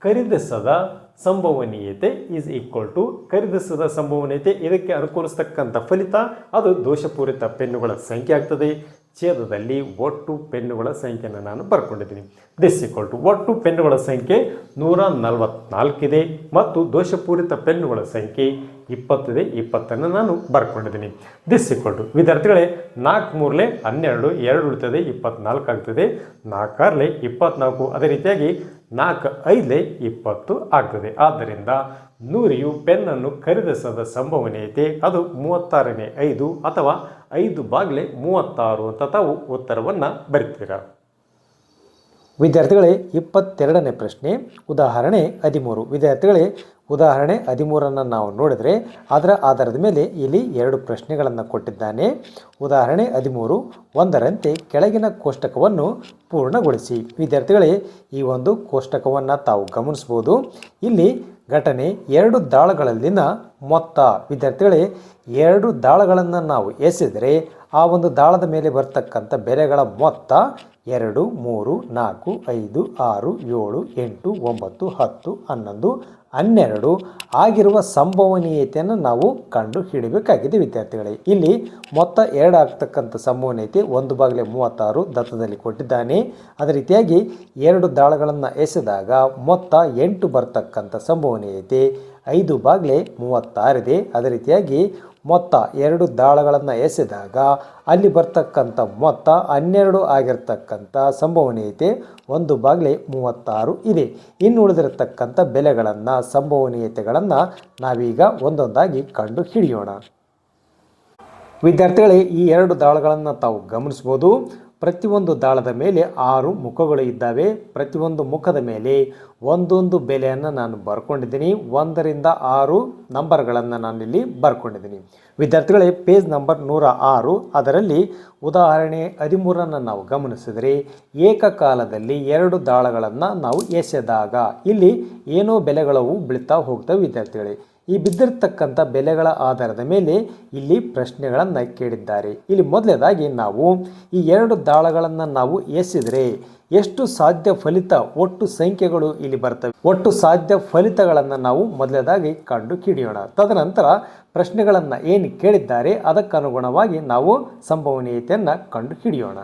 ಖರೀದಿಸದ ಸಂಭವನೀಯತೆ ಈಸ್ ಈಕ್ವಲ್ ಟು ಖರೀದಿಸದ ಸಂಭವನೀಯತೆ ಇದಕ್ಕೆ ಅನುಕೂಲಿಸ್ತಕ್ಕಂಥ ಫಲಿತ, ಅದು ದೋಷಪೂರಿತ ಪೆನ್ನುಗಳ ಸಂಖ್ಯೆ ಆಗ್ತದೆ. ಛೇದದಲ್ಲಿ ಒಟ್ಟು ಪೆನ್ನುಗಳ ಸಂಖ್ಯೆಯನ್ನು ನಾನು ಬರ್ಕೊಂಡಿದ್ದೀನಿ. ದಿಸ್ ಈಕ್ವಲ್ ಟು ಒಟ್ಟು ಪೆನ್ನುಗಳ ಸಂಖ್ಯೆ ನೂರ ನಲವತ್ನಾಲ್ಕಿದೆ ಮತ್ತು ದೋಷಪೂರಿತ ಪೆನ್ನುಗಳ ಸಂಖ್ಯೆ ಇಪ್ಪತ್ತಿದೆ, ಇಪ್ಪತ್ತನ್ನು ನಾನು ಬರ್ಕೊಂಡಿದ್ದೀನಿ. ದಿಸ್ ಈಕ್ವಲ್ ಟು ವಿದ್ಯಾರ್ಥಿಗಳೇ ನಾಲ್ಕು ಮೂರಲೆ ಹನ್ನೆರಡು, ಎರಡು ಉಳಿತದೆ, ಇಪ್ಪತ್ನಾಲ್ಕು ಆಗ್ತದೆ. ನಾಲ್ಕಾರಲೆ ಇಪ್ಪತ್ನಾಲ್ಕು, ಅದೇ ರೀತಿಯಾಗಿ ನಾಲ್ಕು ಐದಲೆ ಇಪ್ಪತ್ತು ಆಗ್ತದೆ. ಆದ್ದರಿಂದ ನೂರಿಯು ಪೆನ್ನನ್ನು ಖರೀದಿಸದ ಸಂಭವನೀಯತೆ, ಅದು ಮೂವತ್ತಾರನೇ ಐದು ಅಥವಾ ಐದು ಬಾಗಿಲೆ ಮೂವತ್ತಾರು ಅಂತ ತಾವು ಉತ್ತರವನ್ನು ಬರಿತೀರಾ? ವಿದ್ಯಾರ್ಥಿಗಳೇ, ಇಪ್ಪತ್ತೆರಡನೇ ಪ್ರಶ್ನೆ, ಉದಾಹರಣೆ ಹದಿಮೂರು. ವಿದ್ಯಾರ್ಥಿಗಳೇ, ಉದಾಹರಣೆ ಹದಿಮೂರನ್ನು ನಾವು ನೋಡಿದರೆ, ಅದರ ಆಧಾರದ ಮೇಲೆ ಇಲ್ಲಿ ಎರಡು ಪ್ರಶ್ನೆಗಳನ್ನು ಕೊಟ್ಟಿದ್ದಾನೆ. ಉದಾಹರಣೆ ಹದಿಮೂರು, ಒಂದರಂತೆ ಕೆಳಗಿನ ಕೋಷ್ಟಕವನ್ನು ಪೂರ್ಣಗೊಳಿಸಿ. ವಿದ್ಯಾರ್ಥಿಗಳೇ, ಈ ಒಂದು ಕೋಷ್ಟಕವನ್ನು ತಾವು ಗಮನಿಸ್ಬೋದು ಇಲ್ಲಿ ಘಟನೆ ಎರಡು ದಾಳಗಳಲ್ಲಿನ ಮೊತ್ತ. ವಿದ್ಯಾರ್ಥಿಗಳೇ, ಎರಡು ದಾಳಗಳನ್ನು ನಾವು ಎಸೆದರೆ, ಆ ಒಂದು ದಾಳದ ಮೇಲೆ ಬರ್ತಕ್ಕಂಥ ಬೆಲೆಗಳ ಮೊತ್ತ ಎರಡು, ಮೂರು, ನಾಲ್ಕು, ಐದು, ಆರು, ಏಳು, ಎಂಟು, ಒಂಬತ್ತು, ಹತ್ತು, ಹನ್ನೊಂದು, ಹನ್ನೆರಡು ಆಗಿರುವ ಸಂಭವನೀಯತೆಯನ್ನು ನಾವು ಕಂಡು ಹಿಡಿಬೇಕಾಗಿದೆ ವಿದ್ಯಾರ್ಥಿಗಳೇ. ಇಲ್ಲಿ ಮೊತ್ತ ಎರಡು ಆಗ್ತಕ್ಕಂಥ ಸಂಭವನೀಯತೆ ಒಂದು ಬಾಗಿಲೆ ಮೂವತ್ತಾರು ದತ್ತದಲ್ಲಿ ಕೊಟ್ಟಿದ್ದಾನೆ. ಅದೇ ರೀತಿಯಾಗಿ ಎರಡು ದಾಳಗಳನ್ನು ಎಸೆದಾಗ ಮೊತ್ತ ಎಂಟು ಬರ್ತಕ್ಕಂಥ ಸಂಭವನೀಯತೆ ಐದು ಬಾಗಿಲೆ ಮೂವತ್ತಾರಿದೆ, ಅದೇ ರೀತಿಯಾಗಿ ಮೊತ್ತ ಎರಡು ದಾಳಗಳನ್ನು ಎಸೆದಾಗ ಅಲ್ಲಿ ಬರ್ತಕ್ಕಂಥ ಮೊತ್ತ ಹನ್ನೆರಡು ಆಗಿರ್ತಕ್ಕಂಥ ಸಂಭವನೀಯತೆ ಒಂದು ಬಾಗಿಲೆ ಮೂವತ್ತಾರು ಇದೆ. ಇನ್ನು ಉಳಿದಿರತಕ್ಕಂಥ ಬೆಲೆಗಳನ್ನು, ಸಂಭವನೀಯತೆಗಳನ್ನು ನಾವೀಗ ಒಂದೊಂದಾಗಿ ಕಂಡು ಹಿಡಿಯೋಣ. ವಿದ್ಯಾರ್ಥಿಗಳೇ, ಈ ಎರಡು ದಾಳಗಳನ್ನು ತಾವು ಗಮನಿಸ್ಬೋದು. ಪ್ರತಿಯೊಂದು ದಾಳದ ಮೇಲೆ ಆರು ಮುಖಗಳು ಇದ್ದಾವೆ. ಪ್ರತಿಯೊಂದು ಮುಖದ ಮೇಲೆ ಒಂದೊಂದು ಬೆಲೆಯನ್ನು ನಾನು ಬರ್ಕೊಂಡಿದ್ದೀನಿ. ಒಂದರಿಂದ ಆರು ನಂಬರ್ಗಳನ್ನು ನಾನಿಲ್ಲಿ ಬರ್ಕೊಂಡಿದ್ದೀನಿ. ವಿದ್ಯಾರ್ಥಿಗಳೇ, ಪೇಜ್ ನಂಬರ್ ನೂರ ಆರು ಅದರಲ್ಲಿ ಉದಾಹರಣೆ ಹದಿಮೂರನ್ನು ನಾವು ಗಮನಿಸಿದರೆ, ಏಕಕಾಲದಲ್ಲಿ ಎರಡು ದಾಳಗಳನ್ನು ನಾವು ಎಸೆದಾಗ ಇಲ್ಲಿ ಏನೋ ಬೆಲೆಗಳವು ಬೀಳ್ತಾ ಹೋಗ್ತವೆ ವಿದ್ಯಾರ್ಥಿಗಳೇ. ಈ ಬಿದ್ದಿರತಕ್ಕಂಥ ಬೆಲೆಗಳ ಆಧಾರದ ಮೇಲೆ ಇಲ್ಲಿ ಪ್ರಶ್ನೆಗಳನ್ನು ಕೇಳಿದ್ದಾರೆ. ಇಲ್ಲಿ ಮೊದಲನೇದಾಗಿ ನಾವು ಈ ಎರಡು ದಾಳಗಳನ್ನು ನಾವು ಎಸೆದರೆ ಎಷ್ಟು ಸಾಧ್ಯ ಫಲಿತ ಒಟ್ಟು ಸಂಖ್ಯೆಗಳು ಇಲ್ಲಿ ಬರ್ತವೆ? ಒಟ್ಟು ಸಾಧ್ಯ ಫಲಿತಗಳನ್ನು ನಾವು ಮೊದಲನೇದಾಗಿ ಕಂಡು ಕಿಡಿಯೋಣ ತದನಂತರ ಪ್ರಶ್ನೆಗಳನ್ನು ಏನು ಕೇಳಿದ್ದಾರೆ ಅದಕ್ಕನುಗುಣವಾಗಿ ನಾವು ಸಂಭವನೀಯತೆಯನ್ನು ಕಂಡು ಹಿಡಿಯೋಣ.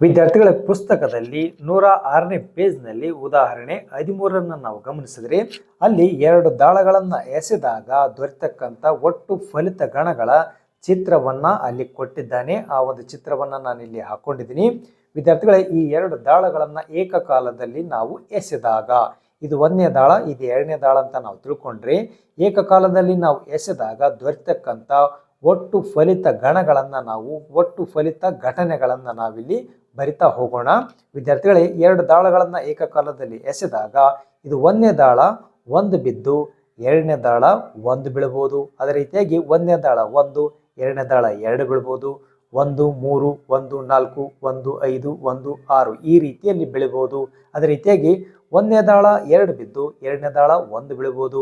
ವಿದ್ಯಾರ್ಥಿಗಳ ಪುಸ್ತಕದಲ್ಲಿ ನೂರ ಆರನೇ ಪೇಜ್ನಲ್ಲಿ ಉದಾಹರಣೆ ಹದಿಮೂರನ್ನು ನಾವು ಗಮನಿಸಿದರೆ, ಅಲ್ಲಿ ಎರಡು ದಾಳಗಳನ್ನು ಎಸೆದಾಗ ದೊರೆತಕ್ಕಂಥ ಒಟ್ಟು ಫಲಿತ ಗಣಗಳ ಚಿತ್ರವನ್ನು ಅಲ್ಲಿ ಕೊಟ್ಟಿದ್ದಾನೆ. ಆ ಒಂದು ಚಿತ್ರವನ್ನು ನಾನು ಇಲ್ಲಿ ಹಾಕೊಂಡಿದ್ದೀನಿ. ವಿದ್ಯಾರ್ಥಿಗಳೇ, ಈ ಎರಡು ದಾಳಗಳನ್ನು ಏಕಕಾಲದಲ್ಲಿ ನಾವು ಎಸೆದಾಗ, ಇದು ಒಂದನೇ ದಾಳ, ಇದು ಎರಡನೇ ದಾಳ ಅಂತ ನಾವು ತಿಳ್ಕೊಂಡ್ರೆ, ಏಕಕಾಲದಲ್ಲಿ ನಾವು ಎಸೆದಾಗ ದೊರೆತಕ್ಕಂಥ ಒಟ್ಟು ಫಲಿತ ಗಣಗಳನ್ನು ನಾವು, ಒಟ್ಟು ಫಲಿತ ಘಟನೆಗಳನ್ನು ನಾವಿಲ್ಲಿ ಬರಿತಾ ಹೋಗೋಣ. ವಿದ್ಯಾರ್ಥಿಗಳೇ, ಎರಡು ದಾಳಗಳನ್ನು ಏಕಕಾಲದಲ್ಲಿ ಎಸೆದಾಗ ಇದು ಒಂದನೇ ದಾಳ ಒಂದು ಬಿದ್ದು ಎರಡನೇ ದಾಳ ಒಂದು ಬೀಳ್ಬೋದು ಅದೇ ರೀತಿಯಾಗಿ ಒಂದನೇ ದಾಳ ಒಂದು, ಎರಡನೇ ದಾಳ ಎರಡು ಬೀಳ್ಬೋದು ಒಂದು, ಮೂರು, ಒಂದು, ನಾಲ್ಕು, ಒಂದು, ಐದು, ಒಂದು, ಆರು ಈ ರೀತಿಯಲ್ಲಿ ಬೆಳಿಬೋದು ಅದೇ ರೀತಿಯಾಗಿ ಒಂದನೇ ದಾಳ ಎರಡು ಬಿದ್ದು ಎರಡನೇ ದಾಳ ಒಂದು ಬೀಳ್ಬೋದು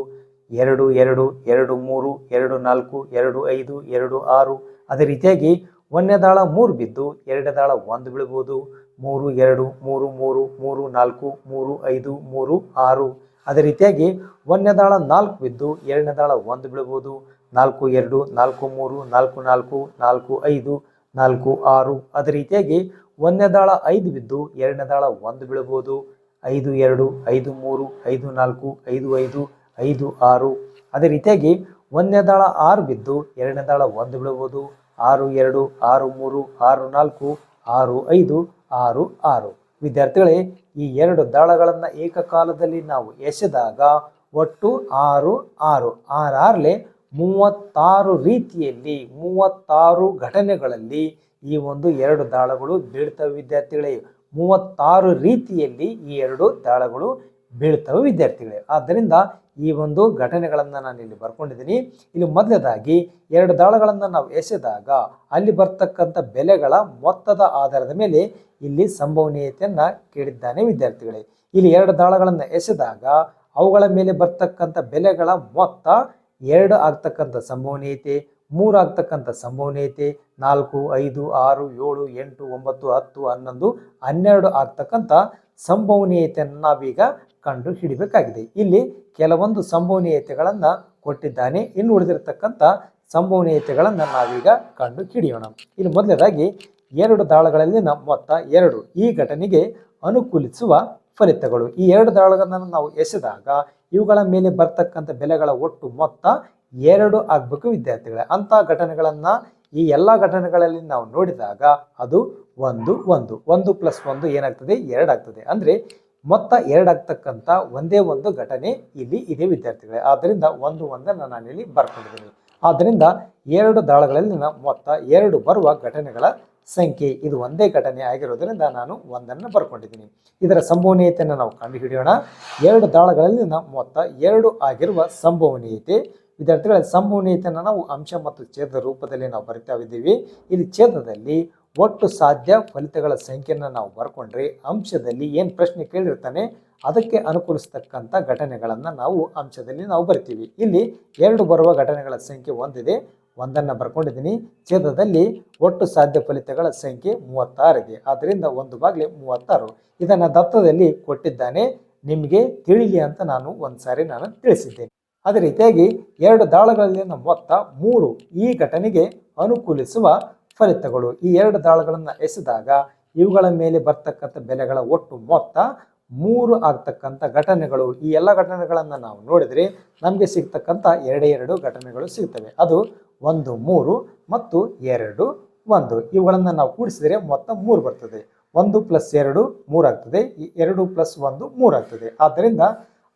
ಎರಡು ಎರಡು ಎರಡು, ಮೂರು, ಎರಡು, ನಾಲ್ಕು, ಎರಡು, ಐದು, ಎರಡು, ಆರು ಅದೇ ರೀತಿಯಾಗಿ ಒಂದನೇ ದಾಳ ಮೂರು ಬಿದ್ದು, ಎರಡನೇ ದಾಳ ಒಂದು ಬೀಳ್ಬೋದು. ಮೂರು, ಎರಡು, ಮೂರು ಮೂರು ಮೂರು, ನಾಲ್ಕು, ಮೂರು, ಐದು, ಮೂರು, ಆರು. ಅದೇ ರೀತಿಯಾಗಿ ಒಂದನೇ ದಾಳ ನಾಲ್ಕು ಬಿದ್ದು, ಎರಡನೇ ದಾಳ ಒಂದು ಬೀಳ್ಬೋದು. ನಾಲ್ಕು, ಎರಡು, ನಾಲ್ಕು, ಮೂರು, ನಾಲ್ಕು ನಾಲ್ಕು ನಾಲ್ಕು, ಐದು, ನಾಲ್ಕು, ಆರು. ಅದೇ ರೀತಿಯಾಗಿ ಒಂದನೇ ದಾಳ ಐದು ಬಿದ್ದು, ಎರಡನೇ ದಾಳ ಒಂದು ಬೀಳ್ಬೋದು. ಐದು, ಎರಡು, ಐದು, ಮೂರು, ಐದು, ನಾಲ್ಕು, ಐದು ಐದು ಐದು, ಆರು. ಅದೇ ರೀತಿಯಾಗಿ ಒಂದನೇ ದಾಳ ಆರು ಬಿದ್ದು, ಎರಡನೇ ದಾಳ ಒಂದು ಬೀಳಬಹುದು ಆರು ಎರಡು, ಆರು ಮೂರು, ಆರು ನಾಲ್ಕು, ಆರು ಐದು, ಆರು ಆರು. ವಿದ್ಯಾರ್ಥಿಗಳೇ, ಈ ಎರಡು ದಾಳಗಳನ್ನು ಏಕಕಾಲದಲ್ಲಿ ನಾವು ಎಸೆದಾಗ ಒಟ್ಟು ಆರು ಆರು. ಆರಾರ್ಲೆ ಮೂವತ್ತಾರು ರೀತಿಯಲ್ಲಿ, ಮೂವತ್ತಾರು ಘಟನೆಗಳಲ್ಲಿ ಈ ಒಂದು ಎರಡು ದಾಳಗಳು ಬೀಳ್ತವೆ ವಿದ್ಯಾರ್ಥಿಗಳೇ. ಮೂವತ್ತಾರು ರೀತಿಯಲ್ಲಿ ಈ ಎರಡು ದಾಳಗಳು ಬೀಳ್ತವೆ ವಿದ್ಯಾರ್ಥಿಗಳೇ. ಆದ್ದರಿಂದ ಈ ಒಂದು ಘಟನೆಗಳನ್ನು ನಾನು ಇಲ್ಲಿ ಬರ್ಕೊಂಡಿದ್ದೀನಿ. ಇಲ್ಲಿ ಮೊದಲನೇದಾಗಿ ಎರಡು ದಾಳಗಳನ್ನು ನಾವು ಎಸೆದಾಗ ಅಲ್ಲಿ ಬರ್ತಕ್ಕಂಥ ಬೆಲೆಗಳ ಮೊತ್ತದ ಆಧಾರದ ಮೇಲೆ ಇಲ್ಲಿ ಸಂಭವನೀಯತೆಯನ್ನು ಕೇಳಿದ್ದಾನೆ ವಿದ್ಯಾರ್ಥಿಗಳೇ. ಇಲ್ಲಿ ಎರಡು ದಾಳಗಳನ್ನು ಎಸೆದಾಗ ಅವುಗಳ ಮೇಲೆ ಬರ್ತಕ್ಕಂಥ ಬೆಲೆಗಳ ಮೊತ್ತ ಎರಡು ಆಗ್ತಕ್ಕಂಥ ಸಂಭವನೀಯತೆ ಮೂರು ಆಗ್ತಕ್ಕಂಥ ಸಂಭವನೀಯತೆ ನಾಲ್ಕು, ಐದು, ಆರು, ಏಳು, ಎಂಟು, ಒಂಬತ್ತು, ಹತ್ತು, ಹನ್ನೊಂದು, ಹನ್ನೆರಡು ಆಗ್ತಕ್ಕಂಥ ಸಂಭವನೀಯತೆಯನ್ನು ನಾವೀಗ ಕಂಡು ಹಿಡಿಬೇಕಾಗಿದೆ. ಇಲ್ಲಿ ಕೆಲವೊಂದು ಸಂಭವನೀಯತೆಗಳನ್ನು ಕೊಟ್ಟಿದ್ದಾನೆ. ಇನ್ನು ಉಳಿದಿರತಕ್ಕಂಥ ಸಂಭವನೀಯತೆಗಳನ್ನು ನಾವೀಗ ಕಂಡು ಹಿಡಿಯೋಣ. ಇಲ್ಲಿ ಮೊದಲನೇದಾಗಿ ಎರಡು ದಾಳಗಳಲ್ಲಿನ ಮೊತ್ತ ಎರಡು. ಈ ಘಟನೆಗೆ ಅನುಕೂಲಿಸುವ ಫಲಿತಗಳು. ಈ ಎರಡು ದಾಳಗಳನ್ನು ನಾವು ಎಸೆದಾಗ ಇವುಗಳ ಮೇಲೆ ಬರ್ತಕ್ಕಂಥ ಬೆಲೆಗಳ ಒಟ್ಟು ಮೊತ್ತ ಎರಡು ಆಗಬೇಕು ವಿದ್ಯಾರ್ಥಿಗಳೇ. ಅಂತ ಘಟನೆಗಳನ್ನು ಈ ಎಲ್ಲ ಘಟನೆಗಳಲ್ಲಿ ನಾವು ನೋಡಿದಾಗ ಅದು ಒಂದು ಒಂದು. ಒಂದು ಪ್ಲಸ್ ಒಂದು ಏನಾಗ್ತದೆ? ಎರಡಾಗ್ತದೆ ಅಂದರೆ ಮೊತ್ತ ಎರಡಾಗ್ತಕ್ಕಂಥ ಒಂದೇ ಒಂದು ಘಟನೆ ಇಲ್ಲಿ ಇದೆ ವಿದ್ಯಾರ್ಥಿಗಳೇ. ಆದ್ದರಿಂದ ಒಂದು ಒಂದನ್ನು ಇಲ್ಲಿ ಬರ್ಕೊಂಡಿದ್ದೀನಿ. ಆದ್ದರಿಂದ ಎರಡು ದಾಳಗಳಲ್ಲಿನ ಮೊತ್ತ ಎರಡು ಬರುವ ಘಟನೆಗಳ ಸಂಖ್ಯೆ ಇದು ಒಂದೇ ಘಟನೆ ಆಗಿರೋದರಿಂದ ನಾನು ಒಂದನ್ನು ಬರ್ಕೊಂಡಿದ್ದೀನಿ. ಇದರ ಸಂಭವನೀಯತೆಯನ್ನು ನಾವು ಕಂಡುಹಿಡಿಯೋಣ. ಎರಡು ದಾಳಗಳಲ್ಲಿನ ಮೊತ್ತ ಎರಡು ಆಗಿರುವ ಸಂಭವನೀಯತೆ ವಿದ್ಯಾರ್ಥಿಗಳ ಸಂಭವನೀಯತೆಯನ್ನು ನಾವು ಅಂಶ ಮತ್ತು ಛೇದ ರೂಪದಲ್ಲಿ ನಾವು ಬರಿತಾ ಇದ್ದೀವಿ ಇಲ್ಲಿ ಛೇದದಲ್ಲಿ ಒಟ್ಟು ಸಾಧ್ಯ ಫಲಿತಗಳ ಸಂಖ್ಯೆಯನ್ನು ನಾವು ಬರ್ಕೊಂಡ್ರೆ ಅಂಶದಲ್ಲಿ ಏನು ಪ್ರಶ್ನೆ ಕೇಳಿರ್ತಾನೆ ಅದಕ್ಕೆ ಅನುಕೂಲಿಸ್ತಕ್ಕಂಥ ಘಟನೆಗಳನ್ನು ನಾವು ಅಂಶದಲ್ಲಿ ನಾವು ಬರ್ತೀವಿ. ಇಲ್ಲಿ ಎರಡು ಬರುವ ಘಟನೆಗಳ ಸಂಖ್ಯೆ ಒಂದಿದೆ. ಒಂದನ್ನು ಬರ್ಕೊಂಡಿದ್ದೀನಿ. ಛೇದದಲ್ಲಿ ಒಟ್ಟು ಸಾಧ್ಯ ಫಲಿತಗಳ ಸಂಖ್ಯೆ ಮೂವತ್ತಾರಿದೆ. ಆದ್ದರಿಂದ ಒಂದು ಬಾಗಿಲೆ ಮೂವತ್ತಾರು. ಇದನ್ನು ದತ್ತದಲ್ಲಿ ಕೊಟ್ಟಿದ್ದಾನೆ. ನಿಮಗೆ ತಿಳಿಲಿ ಅಂತ ನಾನು ಒಂದು ಸಾರಿ ನಾನು ತಿಳಿಸಿದ್ದೇನೆ. ಅದೇ ರೀತಿಯಾಗಿ ಎರಡು ದಾಳಗಳಲ್ಲಿನ ಮೊತ್ತ ಮೂರು ಈ ಘಟನೆಗೆ ಅನುಕೂಲಿಸುವ ಫಲಿತಗಳು. ಈ ಎರಡು ದಾಳಗಳನ್ನು ಎಸೆದಾಗ ಇವುಗಳ ಮೇಲೆ ಬರ್ತಕ್ಕಂಥ ಬೆಲೆಗಳ ಒಟ್ಟು ಮೊತ್ತ ಮೂರು ಆಗ್ತಕ್ಕಂಥ ಘಟನೆಗಳು. ಈ ಎಲ್ಲ ಘಟನೆಗಳನ್ನು ನಾವು ನೋಡಿದರೆ ನಮಗೆ ಸಿಗ್ತಕ್ಕಂಥ ಎರಡೇ ಎರಡು ಘಟನೆಗಳು ಸಿಗ್ತವೆ. ಅದು ಒಂದು, ಮೂರು ಮತ್ತು ಎರಡು, ಒಂದು. ಇವುಗಳನ್ನು ನಾವು ಕೂಡಿಸಿದರೆ ಮೊತ್ತ ಮೂರು ಬರ್ತದೆ. ಒಂದು ಪ್ಲಸ್ ಎರಡು ಮೂರಾಗ್ತದೆ ಎರಡು ಪ್ಲಸ್ ಒಂದು ಮೂರಾಗ್ತದೆ ಆದ್ದರಿಂದ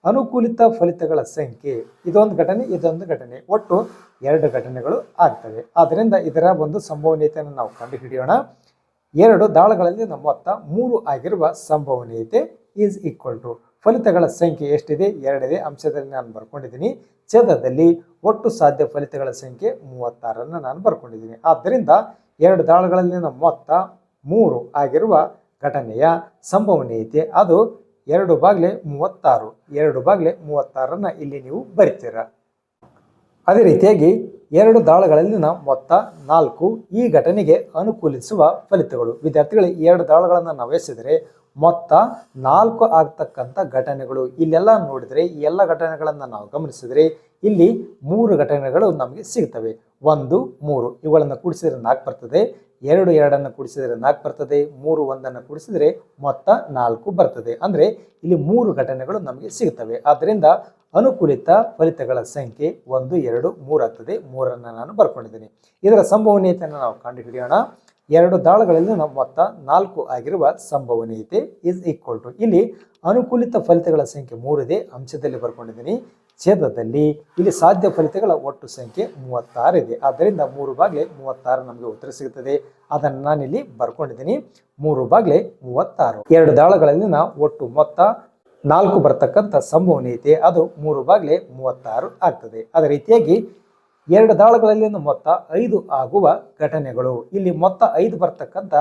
ಅನುಕೂಲಿತ ಫಲಿತಗಳ ಸಂಖ್ಯೆ. ಇದೊಂದು ಘಟನೆ ಇದೊಂದು ಘಟನೆ. ಒಟ್ಟು ಎರಡು ಘಟನೆಗಳು ಆಗ್ತವೆ. ಆದ್ದರಿಂದ ಇದರ ಒಂದು ಸಂಭವನೀಯತೆಯನ್ನು ನಾವು ಕಂಡುಹಿಡಿಯೋಣ. ಎರಡು ದಾಳಗಳಲ್ಲಿ ನಮ್ಮ ಮೊತ್ತ ಮೂರು ಆಗಿರುವ ಸಂಭವನೀಯತೆ ಈಸ್ ಈಕ್ವಲ್ ಟು ಫಲಿತಗಳ ಸಂಖ್ಯೆ ಎಷ್ಟಿದೆ? ಎರಡಿದೆ. ಅಂಶದಲ್ಲಿ ನಾನು ಬರ್ಕೊಂಡಿದ್ದೀನಿ. ಛೇದದಲ್ಲಿ ಒಟ್ಟು ಸಾಧ್ಯ ಫಲಿತಗಳ ಸಂಖ್ಯೆ ಮೂವತ್ತಾರನ್ನು ನಾನು ಬರ್ಕೊಂಡಿದ್ದೀನಿ. ಆದ್ದರಿಂದ ಎರಡು ದಾಳಗಳಲ್ಲಿನ ಮೊತ್ತ ಮೂರು ಆಗಿರುವ ಘಟನೆಯ ಸಂಭವನೀಯತೆ. ಅದು ಎರಡು ಬಾಗ್ಲೆ ಮೂವತ್ತಾರು, ಎರಡು ಬಾಗ್ಲೆ ಮೂವತ್ತಾರನ್ನು ಇಲ್ಲಿ ನೀವು ಬರಿತೀರ. ಅದೇ ರೀತಿಯಾಗಿ ಎರಡು ದಾಳಗಳಲ್ಲಿನ ಮೊತ್ತ ನಾಲ್ಕು ಈ ಘಟನೆಗೆ ಅನುಕೂಲಿಸುವ ಫಲಿತಗಳು. ವಿದ್ಯಾರ್ಥಿಗಳು, ಎರಡು ದಾಳಗಳನ್ನು ನಾವು ಎಸೆದರೆ ಮೊತ್ತ ನಾಲ್ಕು ಆಗ್ತಕ್ಕಂಥ ಘಟನೆಗಳು. ಇಲ್ಲೆಲ್ಲ ನೋಡಿದರೆ, ಈ ಎಲ್ಲ ಘಟನೆಗಳನ್ನು ನಾವು ಗಮನಿಸಿದರೆ ಇಲ್ಲಿ ಮೂರು ಘಟನೆಗಳು ನಮಗೆ ಸಿಗ್ತವೆ. ಒಂದು, ಮೂರು. ಇವುಗಳನ್ನು ಕೂಡಿಸಿದರೆ ನಾಲ್ಕು ಬರ್ತದೆ. ಎರಡು ಎರಡನ್ನು ಕೂಡಿಸಿದರೆ ನಾಲ್ಕು ಬರ್ತದೆ, ಮೂರು ಒಂದನ್ನು ಕೂಡಿಸಿದರೆ ಮೊತ್ತ ನಾಲ್ಕು ಬರ್ತದೆ. ಅಂದರೆ ಇಲ್ಲಿ ಮೂರು ಘಟನೆಗಳು ನಮಗೆ ಸಿಗುತ್ತವೆ. ಆದ್ದರಿಂದ ಅನುಕೂಲಿತ ಫಲಿತಗಳ ಸಂಖ್ಯೆ ಒಂದು, ಎರಡು, ಮೂರು ಆಗ್ತದೆ. ಮೂರನ್ನು ನಾನು ಬರ್ಕೊಂಡಿದ್ದೀನಿ. ಇದರ ಸಂಭವನೀಯತೆಯನ್ನು ನಾವು ಕಂಡುಹಿಡಿಯೋಣ. ಎರಡು ದಾಳಗಳಲ್ಲಿ ನಮ್ಮ ಮೊತ್ತ ನಾಲ್ಕು ಆಗಿರುವ ಸಂಭವನೀಯತೆ ಇಸ್ ಈಕ್ವಲ್ ಟು ಇಲ್ಲಿ ಅನುಕೂಲಿತ ಫಲಿತಗಳ ಸಂಖ್ಯೆ ಮೂರಿದೆ ಅಂಶದಲ್ಲಿ ಬರ್ಕೊಂಡಿದ್ದೀನಿ. ಛೇದದಲ್ಲಿ ಇಲ್ಲಿ ಸಾಧ್ಯ ಫಲಿತಗಳ ಒಟ್ಟು ಸಂಖ್ಯೆ ಮೂವತ್ತಾರು ಇದೆ. ಆದ್ದರಿಂದ ಮೂರು ಬಾಗಿಲೆ ಮೂವತ್ತಾರು ನಮಗೆ ಉತ್ತರ ಸಿಗುತ್ತದೆ. ಅದನ್ನು ನಾನಿಲ್ಲಿ ಬರ್ಕೊಂಡಿದ್ದೀನಿ. ಮೂರು ಬಾಗಿಲೆ ಮೂವತ್ತಾರು. ಎರಡು ದಾಳಗಳಲ್ಲಿನ ಒಟ್ಟು ಮೊತ್ತ ನಾಲ್ಕು ಬರ್ತಕ್ಕಂಥ ಸಂಭವನೀಯತೆ, ಅದು ಮೂರು ಬಾಗ್ಲೆ ಮೂವತ್ತಾರು ಆಗ್ತದೆ. ಅದೇ ರೀತಿಯಾಗಿ ಎರಡು ದಾಳಗಳಲ್ಲಿನ ಮೊತ್ತ ಐದು ಆಗುವ ಘಟನೆಗಳು. ಇಲ್ಲಿ ಮೊತ್ತ ಐದು ಬರ್ತಕ್ಕಂಥ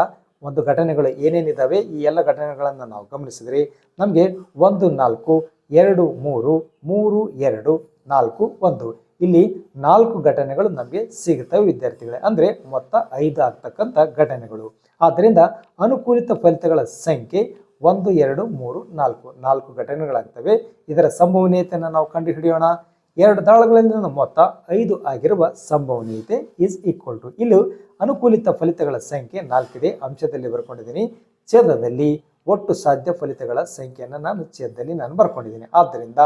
ಒಂದು ಘಟನೆಗಳು ಏನೇನಿದ್ದಾವೆ ಈ ಎಲ್ಲ ಘಟನೆಗಳನ್ನು ನಾವು ಗಮನಿಸಿದರೆ ನಮಗೆ ಒಂದು ನಾಲ್ಕು ಎರಡು, ಮೂರು ಮೂರು, ಎರಡು, ನಾಲ್ಕು, ಒಂದು. ಇಲ್ಲಿ ನಾಲ್ಕು ಘಟನೆಗಳು ನಮಗೆ ಸಿಗುತ್ತವೆ ವಿದ್ಯಾರ್ಥಿಗಳೇ. ಅಂದರೆ ಮೊತ್ತ ಐದು ಆಗ್ತಕ್ಕಂಥ ಘಟನೆಗಳು. ಆದ್ದರಿಂದ ಅನುಕೂಲಿತ ಫಲಿತಗಳ ಸಂಖ್ಯೆ ಒಂದು, ಎರಡು, ಮೂರು, ನಾಲ್ಕು. ನಾಲ್ಕು ಘಟನೆಗಳಾಗ್ತವೆ. ಇದರ ಸಂಭವನೀಯತೆಯನ್ನು ನಾವು ಕಂಡುಹಿಡಿಯೋಣ. ಎರಡು ದಾಳಗಳಿಂದ ಮೊತ್ತ ಐದು ಆಗಿರುವ ಸಂಭವನೀಯತೆ ಇಸ್ ಈಕ್ವಲ್ ಟು ಇಲ್ಲಿ ಅನುಕೂಲಿತ ಫಲಿತಗಳ ಸಂಖ್ಯೆ ನಾಲ್ಕಿದೆ. ಅಂಶದಲ್ಲಿ ಬರ್ಕೊಂಡಿದ್ದೀನಿ. ಛೇದದಲ್ಲಿ ಒಟ್ಟು ಸಾಧ್ಯ ಫಲಿತಗಳ ಸಂಖ್ಯೆಯನ್ನು ನಾನು ಛೇದದಲ್ಲಿ ನಾನು ಬರ್ಕೊಂಡಿದ್ದೀನಿ. ಆದ್ದರಿಂದ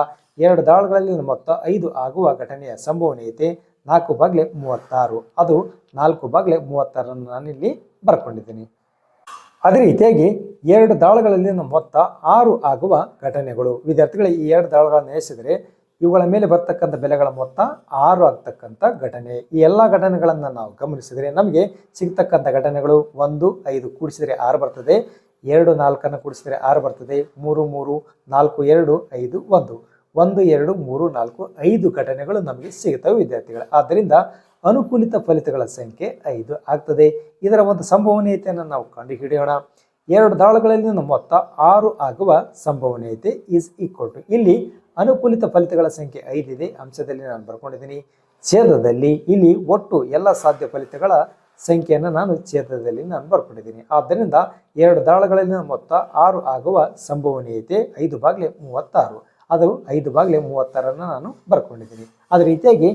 ಎರಡು ದಾಳಗಳಲ್ಲಿ ಮೊತ್ತ ಐದು ಆಗುವ ಘಟನೆಯ ಸಂಭವನೀಯತೆ ನಾಲ್ಕು ಬಾಗಿಲೆ ಮೂವತ್ತಾರು. ಅದು ನಾಲ್ಕು ಬಾಗಿಲೆ ಮೂವತ್ತಾರನ್ನು ನಾನಿಲ್ಲಿ ಬರ್ಕೊಂಡಿದ್ದೀನಿ. ಅದೇ ರೀತಿಯಾಗಿ ಎರಡು ದಾಳಗಳಲ್ಲಿ ಮೊತ್ತ ಆರು ಆಗುವ ಘಟನೆಗಳು. ವಿದ್ಯಾರ್ಥಿಗಳು, ಈ ಎರಡು ದಾಳಗಳನ್ನು ಎಸೆದರೆ ಇವುಗಳ ಮೇಲೆ ಬರ್ತಕ್ಕಂಥ ಬೆಲೆಗಳ ಮೊತ್ತ ಆರು ಆಗ್ತಕ್ಕಂಥ ಘಟನೆ. ಈ ಎಲ್ಲ ಘಟನೆಗಳನ್ನು ನಾವು ಗಮನಿಸಿದರೆ ನಮಗೆ ಸಿಗ್ತಕ್ಕಂಥ ಘಟನೆಗಳು ಒಂದು, ಐದು, ಕೂಡಿಸಿದರೆ ಆರು ಬರ್ತದೆ. ಎರಡು ನಾಲ್ಕನ್ನು ಕೂಡಿಸಿದರೆ ಆರು ಬರ್ತದೆ. ಮೂರು ಮೂರು, ನಾಲ್ಕು, ಎರಡು, ಐದು, ಒಂದು. ಒಂದು, ಎರಡು, ಮೂರು, ನಾಲ್ಕು, ಐದು ಘಟನೆಗಳು ನಮಗೆ ಸಿಗುತ್ತವೆ ವಿದ್ಯಾರ್ಥಿಗಳು. ಆದ್ದರಿಂದ ಅನುಕೂಲಿತ ಫಲಿತಗಳ ಸಂಖ್ಯೆ ಐದು ಆಗ್ತದೆ. ಇದರ ಒಂದು ಸಂಭವನೀಯತೆಯನ್ನು ನಾವು ಕಂಡುಹಿಡಿಯೋಣ. ಎರಡು ದಾಳುಗಳಲ್ಲಿನ ಮೊತ್ತ ಆರು ಆಗುವ ಸಂಭವನೀಯತೆ ಈಸ್ ಈಕ್ವಲ್ ಟು ಇಲ್ಲಿ ಅನುಕೂಲಿತ ಫಲಿತಗಳ ಸಂಖ್ಯೆ ಐದಿದೆ. ಅಂಶದಲ್ಲಿ ನಾನು ಬರ್ಕೊಂಡಿದ್ದೀನಿ. ಛೇದದಲ್ಲಿ ಇಲ್ಲಿ ಒಟ್ಟು ಎಲ್ಲ ಸಾಧ್ಯ ಫಲಿತಗಳ ಸಂಖ್ಯೆಯನ್ನು ನಾನು ಛೇದದಲ್ಲಿ ನಾನು ಬರ್ಕೊಂಡಿದ್ದೀನಿ. ಆದ್ದರಿಂದ ಎರಡು ದಾಳಗಳಲ್ಲಿನ ಮೊತ್ತ ಆರು ಆಗುವ ಸಂಭವನೀಯತೆ ಐದು ಬಾಗಿಲೆ ಮೂವತ್ತಾರು. ಅದು ಐದು ಬಾಗಿಲೆ ಮೂವತ್ತಾರನ್ನು ನಾನು ಬರ್ಕೊಂಡಿದ್ದೀನಿ. ಅದೇ ರೀತಿಯಾಗಿ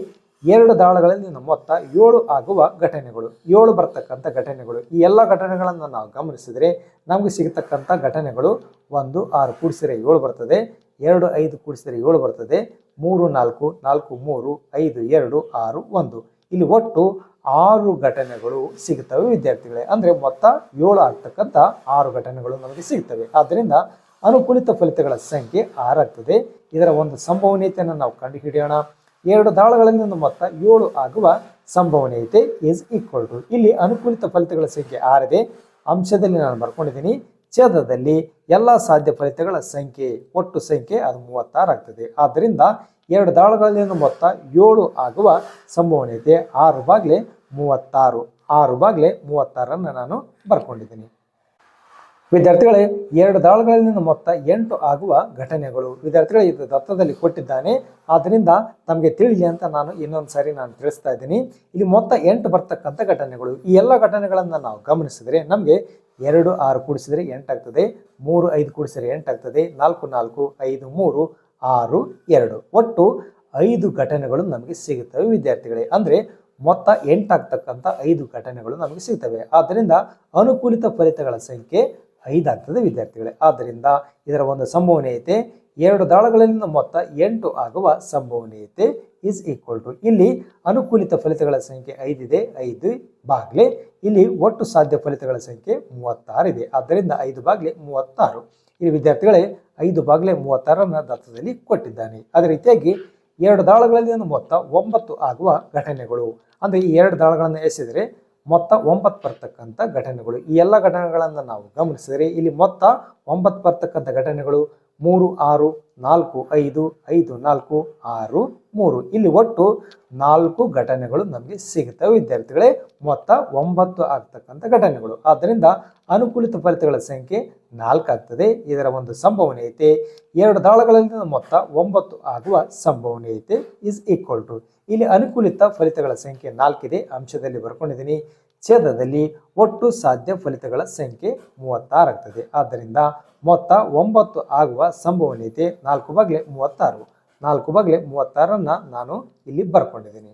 ಎರಡು ದಾಳಗಳಲ್ಲಿನ ಮೊತ್ತ ಏಳು ಆಗುವ ಘಟನೆಗಳು, ಏಳು ಬರ್ತಕ್ಕಂಥ ಘಟನೆಗಳು. ಈ ಎಲ್ಲ ಘಟನೆಗಳನ್ನು ನಾವು ಗಮನಿಸಿದರೆ ನಮಗೆ ಸಿಗತಕ್ಕಂಥ ಘಟನೆಗಳು ಒಂದು, ಆರು ಕೂಡಿಸಿದರೆ ಏಳು ಬರ್ತದೆ, ಎರಡು, ಐದು ಕೂಡಿಸಿದರೆ ಏಳು ಬರ್ತದೆ, ಮೂರು, ನಾಲ್ಕು ನಾಲ್ಕು, ಮೂರು, ಐದು, ಎರಡು, ಆರು, ಒಂದು. ಇಲ್ಲಿ ಒಟ್ಟು ಆರು ಘಟನೆಗಳು ಸಿಗುತ್ತವೆ, ವಿದ್ಯಾರ್ಥಿಗಳೇ. ಅಂದರೆ ಮೊತ್ತ ಏಳು ಆಗ್ತಕ್ಕಂಥ ಆರು ಘಟನೆಗಳು ನಮಗೆ ಸಿಗ್ತವೆ. ಆದ್ದರಿಂದ ಅನುಕೂಲಿತ ಫಲಿತಗಳ ಸಂಖ್ಯೆ ಆರಾಗ್ತದೆ. ಇದರ ಒಂದು ಸಂಭವನೀಯತೆಯನ್ನು ನಾವು ಕಂಡುಹಿಡಿಯೋಣ. ಎರಡು ದಾಳಗಳಲ್ಲಿ ಮೊತ್ತ ಏಳು ಆಗುವ ಸಂಭವನೀಯತೆ ಇಸ್ ಈಕ್ವಲ್ ಟು ಇಲ್ಲಿ ಅನುಕೂಲಿತ ಫಲಿತಗಳ ಸಂಖ್ಯೆ ಆರಿದೆ, ಅಂಶದಲ್ಲಿ ನಾನು ಬರ್ಕೊಂಡಿದ್ದೀನಿ. ಛೇದದಲ್ಲಿ ಎಲ್ಲ ಸಾಧ್ಯ ಫಲಿತಗಳ ಸಂಖ್ಯೆ, ಒಟ್ಟು ಸಂಖ್ಯೆ ಅದು ಮೂವತ್ತಾರು ಆಗ್ತದೆ ಆದ್ದರಿಂದ ಎರಡು ದಾಳಗಳಲ್ಲಿ ಮೊತ್ತ ಏಳು ಆಗುವ ಸಂಭವನೀಯತೆ ಆರು ಬಾಗ್ಲೆ ಮೂವತ್ತಾರು. ಆರು ಬಾಗ್ಲೆ ಮೂವತ್ತಾರನ್ನು ನಾನು ಬರ್ಕೊಂಡಿದ್ದೀನಿ. ವಿದ್ಯಾರ್ಥಿಗಳೇ, ಎರಡು ದಾಳಗಳಲ್ಲಿನ ಮೊತ್ತ ಎಂಟು ಆಗುವ ಘಟನೆಗಳು. ವಿದ್ಯಾರ್ಥಿಗಳು, ಇದು ದತ್ತದಲ್ಲಿ ಕೊಟ್ಟಿದ್ದಾನೆ. ಆದ್ದರಿಂದ ತಮಗೆ ತಿಳಿಲಿ ಅಂತ ನಾನು ಇನ್ನೊಂದು ಸಾರಿ ನಾನು ತಿಳಿಸ್ತಾ ಇದ್ದೀನಿ. ಇಲ್ಲಿ ಮೊತ್ತ ಎಂಟು ಬರ್ತಕ್ಕಂಥ ಘಟನೆಗಳು. ಈ ಎಲ್ಲ ಘಟನೆಗಳನ್ನು ನಾವು ಗಮನಿಸಿದರೆ ನಮಗೆ ಎರಡು, ಆರು ಕೂಡಿಸಿದರೆ ಎಂಟಾಗ್ತದೆ. ಮೂರು, ಐದು ಕೂಡಿಸಿದರೆ ಎಂಟಾಗ್ತದೆ. ನಾಲ್ಕು ನಾಲ್ಕು, ಐದು, ಮೂರು ಆರು, ಎರಡು. ಒಟ್ಟು ಐದು ಘಟನೆಗಳು ನಮಗೆ ಸಿಗುತ್ತವೆ ವಿದ್ಯಾರ್ಥಿಗಳೇ. ಅಂದರೆ ಮೊತ್ತ ಎಂಟಾಗ್ತಕ್ಕಂಥ ಐದು ಘಟನೆಗಳು ನಮಗೆ ಸಿಗ್ತವೆ. ಆದ್ದರಿಂದ ಅನುಕೂಲಿತ ಫಲಿತಗಳ ಸಂಖ್ಯೆ ಐದಾಗ್ತದೆ ವಿದ್ಯಾರ್ಥಿಗಳೇ. ಆದ್ದರಿಂದ ಇದರ ಒಂದು ಸಂಭವನೀಯತೆ, ಎರಡು ದಾಳಗಳಲ್ಲಿನ ಮೊತ್ತ ಎಂಟು ಆಗುವ ಸಂಭವನೀಯತೆ ಇಸ್ ಈಕ್ವಲ್ ಟು ಇಲ್ಲಿ ಅನುಕೂಲಿತ ಫಲಿತಗಳ ಸಂಖ್ಯೆ ಐದಿದೆ, ಐದು ಬಾಗ್ಲೆ. ಇಲ್ಲಿ ಒಟ್ಟು ಸಾಧ್ಯ ಫಲಿತಗಳ ಸಂಖ್ಯೆ ಮೂವತ್ತಾರು ಇದೆ ಆದ್ದರಿಂದ ಐದು ಬಾಗ್ಲೆ ಮೂವತ್ತಾರು. ಇಲ್ಲಿ ವಿದ್ಯಾರ್ಥಿಗಳೇ ಐದು ಬಾಗಿಲೆ ಮೂವತ್ತಾರನ ದತ್ತದಲ್ಲಿ ಕೊಟ್ಟಿದ್ದಾನೆ. ಅದೇ ರೀತಿಯಾಗಿ ಎರಡು ದಾಳಗಳಲ್ಲಿ ಮೊತ್ತ ಒಂಬತ್ತು ಆಗುವ ಘಟನೆಗಳು. ಅಂದರೆ ಈ ಎರಡು ದಾಳಗಳನ್ನು ಎಸೆದರೆ ಮೊತ್ತ ಒಂಬತ್ತು ಬರ್ತಕ್ಕಂಥ ಘಟನೆಗಳು. ಈ ಎಲ್ಲ ಘಟನೆಗಳನ್ನು ನಾವು ಗಮನಿಸಿದರೆ ಇಲ್ಲಿ ಮೊತ್ತ ಒಂಬತ್ತು ಬರ್ತಕ್ಕಂಥ ಘಟನೆಗಳು ಮೂರು ಆರು ನಾಲ್ಕು ಐದು ಐದು ನಾಲ್ಕು ಆರು ಮೂರು. ಇಲ್ಲಿ ಒಟ್ಟು ನಾಲ್ಕು ಘಟನೆಗಳು ನಮಗೆ ಸಿಗುತ್ತವೆ ವಿದ್ಯಾರ್ಥಿಗಳೇ, ಮೊತ್ತ ಒಂಬತ್ತು ಆಗ್ತಕ್ಕಂಥ ಘಟನೆಗಳು. ಆದ್ದರಿಂದ ಅನುಕೂಲಿತ ಫಲಿತಗಳ ಸಂಖ್ಯೆ ನಾಲ್ಕು ಆಗ್ತದೆ. ಇದರ ಒಂದು ಸಂಭವನೀಯತೆ ಎರಡು ದಾಳಗಳಲ್ಲಿ ಮೊತ್ತ ಒಂಬತ್ತು ಆಗುವ ಸಂಭವನೀಯತೆ ಇಸ್ ಈಕ್ವಲ್ ಟು ಇಲ್ಲಿ ಅನುಕೂಲಿತ ಫಲಿತಗಳ ಸಂಖ್ಯೆ ನಾಲ್ಕಿದೆ. ಅಂಶದಲ್ಲಿ ಬರ್ಕೊಂಡಿದ್ದೀನಿ. ಛೇದದಲ್ಲಿ ಒಟ್ಟು ಸಾಧ್ಯ ಫಲಿತಗಳ ಸಂಖ್ಯೆ ಮೂವತ್ತಾರಾಗ್ತದೆ. ಆದ್ದರಿಂದ ಮೊತ್ತ ಒಂಬತ್ತು ಆಗುವ ಸಂಭವನೀಯತೆ ನಾಲ್ಕು ಬಗ್ಲೆ ಮೂವತ್ತಾರು. ನಾಲ್ಕು ಬಗ್ಲೆ ಮೂವತ್ತಾರನ್ನು ನಾನು ಇಲ್ಲಿ ಬರ್ಕೊಂಡಿದ್ದೀನಿ.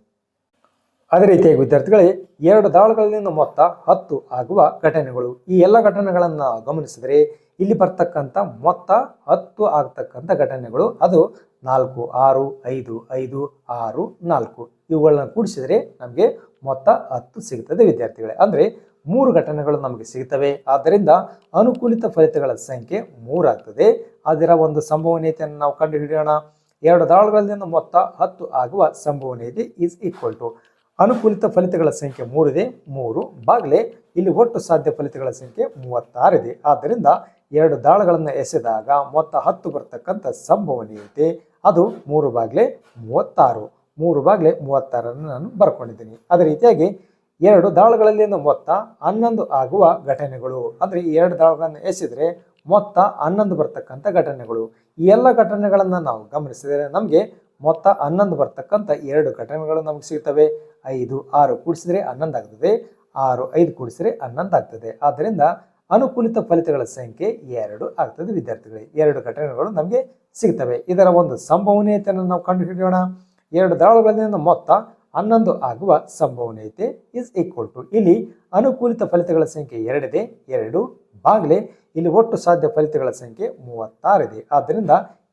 ಅದೇ ರೀತಿಯಾಗಿ ವಿದ್ಯಾರ್ಥಿಗಳೇ, ಎರಡು ದಾಳುಗಳಲ್ಲಿನ ಮೊತ್ತ ಹತ್ತು ಆಗುವ ಘಟನೆಗಳು. ಈ ಎಲ್ಲ ಘಟನೆಗಳನ್ನು ಗಮನಿಸಿದರೆ ಇಲ್ಲಿ ಬರ್ತಕ್ಕಂಥ ಮೊತ್ತ ಹತ್ತು ಆಗ್ತಕ್ಕಂಥ ಘಟನೆಗಳು ಅದು ನಾಲ್ಕು, ಆರು, ಐದು ಐದು, ಆರು, ನಾಲ್ಕು. ಇವುಗಳನ್ನ ಕೂಡಿಸಿದರೆ ನಮಗೆ ಮೊತ್ತ ಹತ್ತು ಸಿಗುತ್ತದೆ ವಿದ್ಯಾರ್ಥಿಗಳೇ. ಅಂದರೆ ಮೂರು ಘಟನೆಗಳು ನಮಗೆ ಸಿಗುತ್ತವೆ. ಆದ್ದರಿಂದ ಅನುಕೂಲಿತ ಫಲಿತಗಳ ಸಂಖ್ಯೆ ಮೂರಾಗ್ತದೆ ಅದರ ಒಂದು ಸಂಭವನೀಯತೆಯನ್ನು ನಾವು ಕಂಡುಹಿಡಿಯೋಣ. ಎರಡು ದಾಳುಗಳಿಂದ ಮೊತ್ತ ಹತ್ತು ಆಗುವ ಸಂಭವನೀಯತೆ ಈಸ್ ಈಕ್ವಲ್ ಟು ಅನುಕೂಲಿತ ಫಲಿತಗಳ ಸಂಖ್ಯೆ ಮೂರಿದೆ ಮೂರು ಬಾಗಲೇ. ಇಲ್ಲಿ ಒಟ್ಟು ಸಾಧ್ಯ ಫಲಿತಗಳ ಸಂಖ್ಯೆ ಮೂವತ್ತಾರಿದೆ ಆದ್ದರಿಂದ ಎರಡು ದಾಳಗಳನ್ನು ಎಸೆದಾಗ ಮೊತ್ತ ಹತ್ತು ಬರ್ತಕ್ಕಂಥ ಸಂಭವನೀಯತೆ. ಅದು ಮೂರು ಬಾಗಿಲೆ ಮೂವತ್ತಾರು. ಮೂರು ಬಾಗಿಲೆ ಮೂವತ್ತಾರನ್ನು ನಾನು ಬರ್ಕೊಂಡಿದ್ದೀನಿ. ಅದೇ ರೀತಿಯಾಗಿ ಎರಡು ದಾಳಗಳಲ್ಲಿನ ಮೊತ್ತ ಹನ್ನೊಂದು ಆಗುವ ಘಟನೆಗಳು. ಅಂದರೆ ಈ ಎರಡು ದಾಳಗಳನ್ನು ಎಸೆದರೆ ಮೊತ್ತ ಹನ್ನೊಂದು ಬರ್ತಕ್ಕಂಥ ಘಟನೆಗಳು. ಈ ಎಲ್ಲ ಘಟನೆಗಳನ್ನು ನಾವು ಗಮನಿಸಿದರೆ ನಮಗೆ ಮೊತ್ತ ಹನ್ನೊಂದು ಬರ್ತಕ್ಕಂಥ ಎರಡು ಘಟನೆಗಳು ನಮಗೆ ಸಿಗ್ತವೆ. ಐದು, ಆರು ಕೂಡಿಸಿದರೆ ಹನ್ನೊಂದು ಆಗ್ತದೆ. ಆರು, ಐದು ಕೂಡಿಸಿದರೆ ಹನ್ನೊಂದು ಆಗ್ತದೆ. ಆದ್ದರಿಂದ ಅನುಕೂಲಿತ ಫಲಿತಗಳ ಸಂಖ್ಯೆ ಎರಡು ಆಗ್ತದೆ ವಿದ್ಯಾರ್ಥಿಗಳಿಗೆ ಎರಡು ಘಟನೆಗಳು ನಮಗೆ ಸಿಗ್ತವೆ. ಇದರ ಒಂದು ಸಂಭವನೀಯತೆಯನ್ನು ನಾವು ಕಂಡುಹಿಡಿಯೋಣ. ಎರಡು ದಾಳಗಳಿಂದ ಮೊತ್ತ ಹನ್ನೊಂದು ಆಗುವ ಸಂಭವನೀಯತೆ ಇಸ್ ಈಕ್ವಲ್ ಟು ಇಲ್ಲಿ ಅನುಕೂಲಿತ ಫಲಿತಗಳ ಸಂಖ್ಯೆ ಎರಡಿದೆ ಎರಡು ಬಾಗ್ಲೆ. ಇಲ್ಲಿ ಒಟ್ಟು ಸಾಧ್ಯ ಫಲಿತಗಳ ಸಂಖ್ಯೆ ಮೂವತ್ತಾರಿದೆ ಆದ್ದರಿಂದ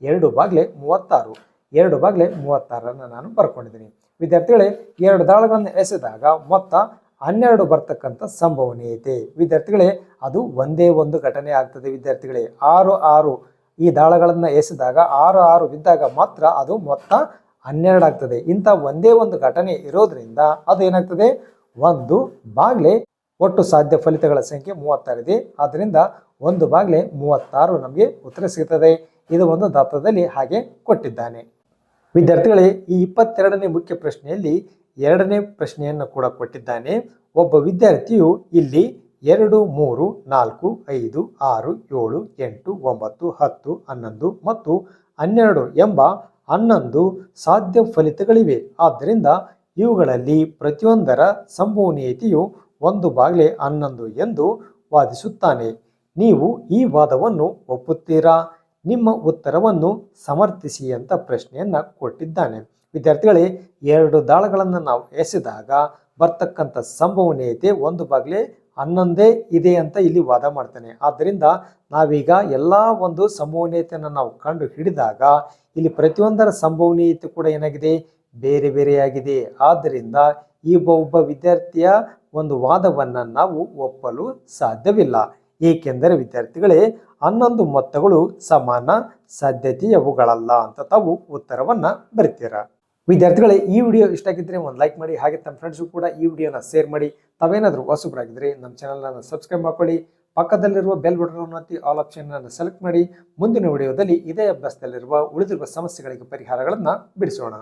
ಎರಡು ಬಾಗ್ಲೆ ಮೂವತ್ತಾರು, ಎರಡು ಬಾಗ್ಲೆ ಮೂವತ್ತಾರನ್ನು ನಾನು ಬರ್ಕೊಂಡಿದ್ದೀನಿ. ವಿದ್ಯಾರ್ಥಿಗಳೇ, ಎರಡು ದಾಳಗಳನ್ನು ಎಸೆದಾಗ ಮೊತ್ತ ಹನ್ನೆರಡು ಬರ್ತಕ್ಕಂಥ ಸಂಭವನೀಯತೆ ವಿದ್ಯಾರ್ಥಿಗಳೇ, ಅದು ಒಂದೇ ಒಂದು ಘಟನೆ ಆಗ್ತದೆ ವಿದ್ಯಾರ್ಥಿಗಳೇ. ಆರು ಆರು ಈ ದಾಳಗಳನ್ನು ಎಸೆದಾಗ ಆರು ಆರು ಬಿದ್ದಾಗ ಮಾತ್ರ ಅದು ಮೊತ್ತ ಹನ್ನೆರಡು ಆಗ್ತದೆ ಇಂಥ ಒಂದೇ ಒಂದು ಘಟನೆ ಇರೋದ್ರಿಂದ ಅದು ಏನಾಗ್ತದೆ? ಒಂದು ಬಾಗ್ಲೆ ಒಟ್ಟು ಸಾಧ್ಯ ಫಲಿತಗಳ ಸಂಖ್ಯೆ ಮೂವತ್ತಾರಿದೆ. ಆದ್ದರಿಂದ ಒಂದು ಬಾಗ್ಲೆ ಮೂವತ್ತಾರು ನಮಗೆ ಉತ್ತರ ಸಿಗುತ್ತದೆ ಇದು ಒಂದು ದತ್ತದಲ್ಲಿ ಹಾಗೆ ಕೊಟ್ಟಿದ್ದಾನೆ. ವಿದ್ಯಾರ್ಥಿಗಳೇ, ಈ ಇಪ್ಪತ್ತೆರಡನೇ ಮುಖ್ಯ ಪ್ರಶ್ನೆಯಲ್ಲಿ ಎರಡನೇ ಪ್ರಶ್ನೆಯನ್ನು ಕೂಡ ಕೊಟ್ಟಿದ್ದಾನೆ. ಒಬ್ಬ ವಿದ್ಯಾರ್ಥಿಯು ಇಲ್ಲಿ ಎರಡು, ಮೂರು, ನಾಲ್ಕು, ಐದು, ಆರು, ಏಳು, ಎಂಟು, ಒಂಬತ್ತು, ಹತ್ತು, ಹನ್ನೊಂದು ಮತ್ತು ಹನ್ನೆರಡು ಎಂಬ ಹನ್ನೊಂದು ಸಾಧ್ಯ ಫಲಿತಗಳಿವೆ. ಆದ್ದರಿಂದ ಇವುಗಳಲ್ಲಿ ಪ್ರತಿಯೊಂದರ ಸಂಭವನೀಯತೆಯು ಒಂದು ಬಾಗಿಲೆ ಹನ್ನೊಂದು ಎಂದು ವಾದಿಸುತ್ತಾನೆ. ನೀವು ಈ ವಾದವನ್ನು ಒಪ್ಪುತ್ತೀರಾ? ನಿಮ್ಮ ಉತ್ತರವನ್ನು ಸಮರ್ಥಿಸಿ ಅಂತ ಪ್ರಶ್ನೆಯನ್ನು ಕೊಟ್ಟಿದ್ದಾನೆ. ವಿದ್ಯಾರ್ಥಿಗಳೇ, ಎರಡು ದಾಳಗಳನ್ನು ನಾವು ಎಸೆದಾಗ ಬರ್ತಕ್ಕಂಥ ಸಂಭವನೀಯತೆ ಒಂದು ಬಾಗಿಲೆ ಹನ್ನೊಂದೇ ಇದೆ ಅಂತ ಇಲ್ಲಿ ವಾದ ಮಾಡ್ತಾನೆ. ಆದ್ದರಿಂದ ನಾವೀಗ ಎಲ್ಲ ಒಂದು ಸಂಭವನೀಯತೆಯನ್ನು ನಾವು ಕಂಡು ಹಿಡಿದಾಗ ಇಲ್ಲಿ ಪ್ರತಿಯೊಂದರ ಸಂಭವನೀಯತೆ ಕೂಡ ಏನಾಗಿದೆ? ಬೇರೆ ಬೇರೆಯಾಗಿದೆ. ಆದ್ದರಿಂದ ಈ ಒಬ್ಬ ವಿದ್ಯಾರ್ಥಿಯ ಒಂದು ವಾದವನ್ನು ನಾವು ಒಪ್ಪಲು ಸಾಧ್ಯವಿಲ್ಲ. ಏಕೆಂದರೆ ವಿದ್ಯಾರ್ಥಿಗಳೇ ಹನ್ನೊಂದು ಮೊತ್ತಗಳು ಸಮಾನ ಸಾಧ್ಯತೆಯವುಗಳಲ್ಲ ಅಂತ ತಾವು ಉತ್ತರವನ್ನು ಬರಿತೀರಾ. ವಿದ್ಯಾರ್ಥಿಗಳೇ, ಈ ವಿಡಿಯೋ ಇಷ್ಟ ಆಗಿದ್ರೆ ಒಂದು ಲೈಕ್ ಮಾಡಿ, ಹಾಗೆ ತಮ್ಮ ಫ್ರೆಂಡ್ಸು ಕೂಡ ಈ ವಿಡಿಯೋನ ಶೇರ್ ಮಾಡಿ. ತಾವೇನಾದರೂ ವಾಸುಬ್ರಾಗಿದ್ರೆ ನಮ್ಮ ಚಾನಲ್ನ ಸಬ್ಸ್ಕ್ರೈಬ್ ಮಾಡ್ಕೊಳ್ಳಿ. ಪಕ್ಕದಲ್ಲಿರುವ ಬೆಲ್ ಬಟನ್ ಒತ್ತಿ ಆಲ್ ಆಪ್ಷನ್ ಸೆಲೆಕ್ಟ್ ಮಾಡಿ. ಮುಂದಿನ ವಿಡಿಯೋದಲ್ಲಿ ಇದೇ ಅಭ್ಯಾಸದಲ್ಲಿರುವ ಉಳಿದಿರುವ ಸಮಸ್ಯೆಗಳಿಗೆ ಪರಿಹಾರಗಳನ್ನು ಬಿಡಿಸೋಣ.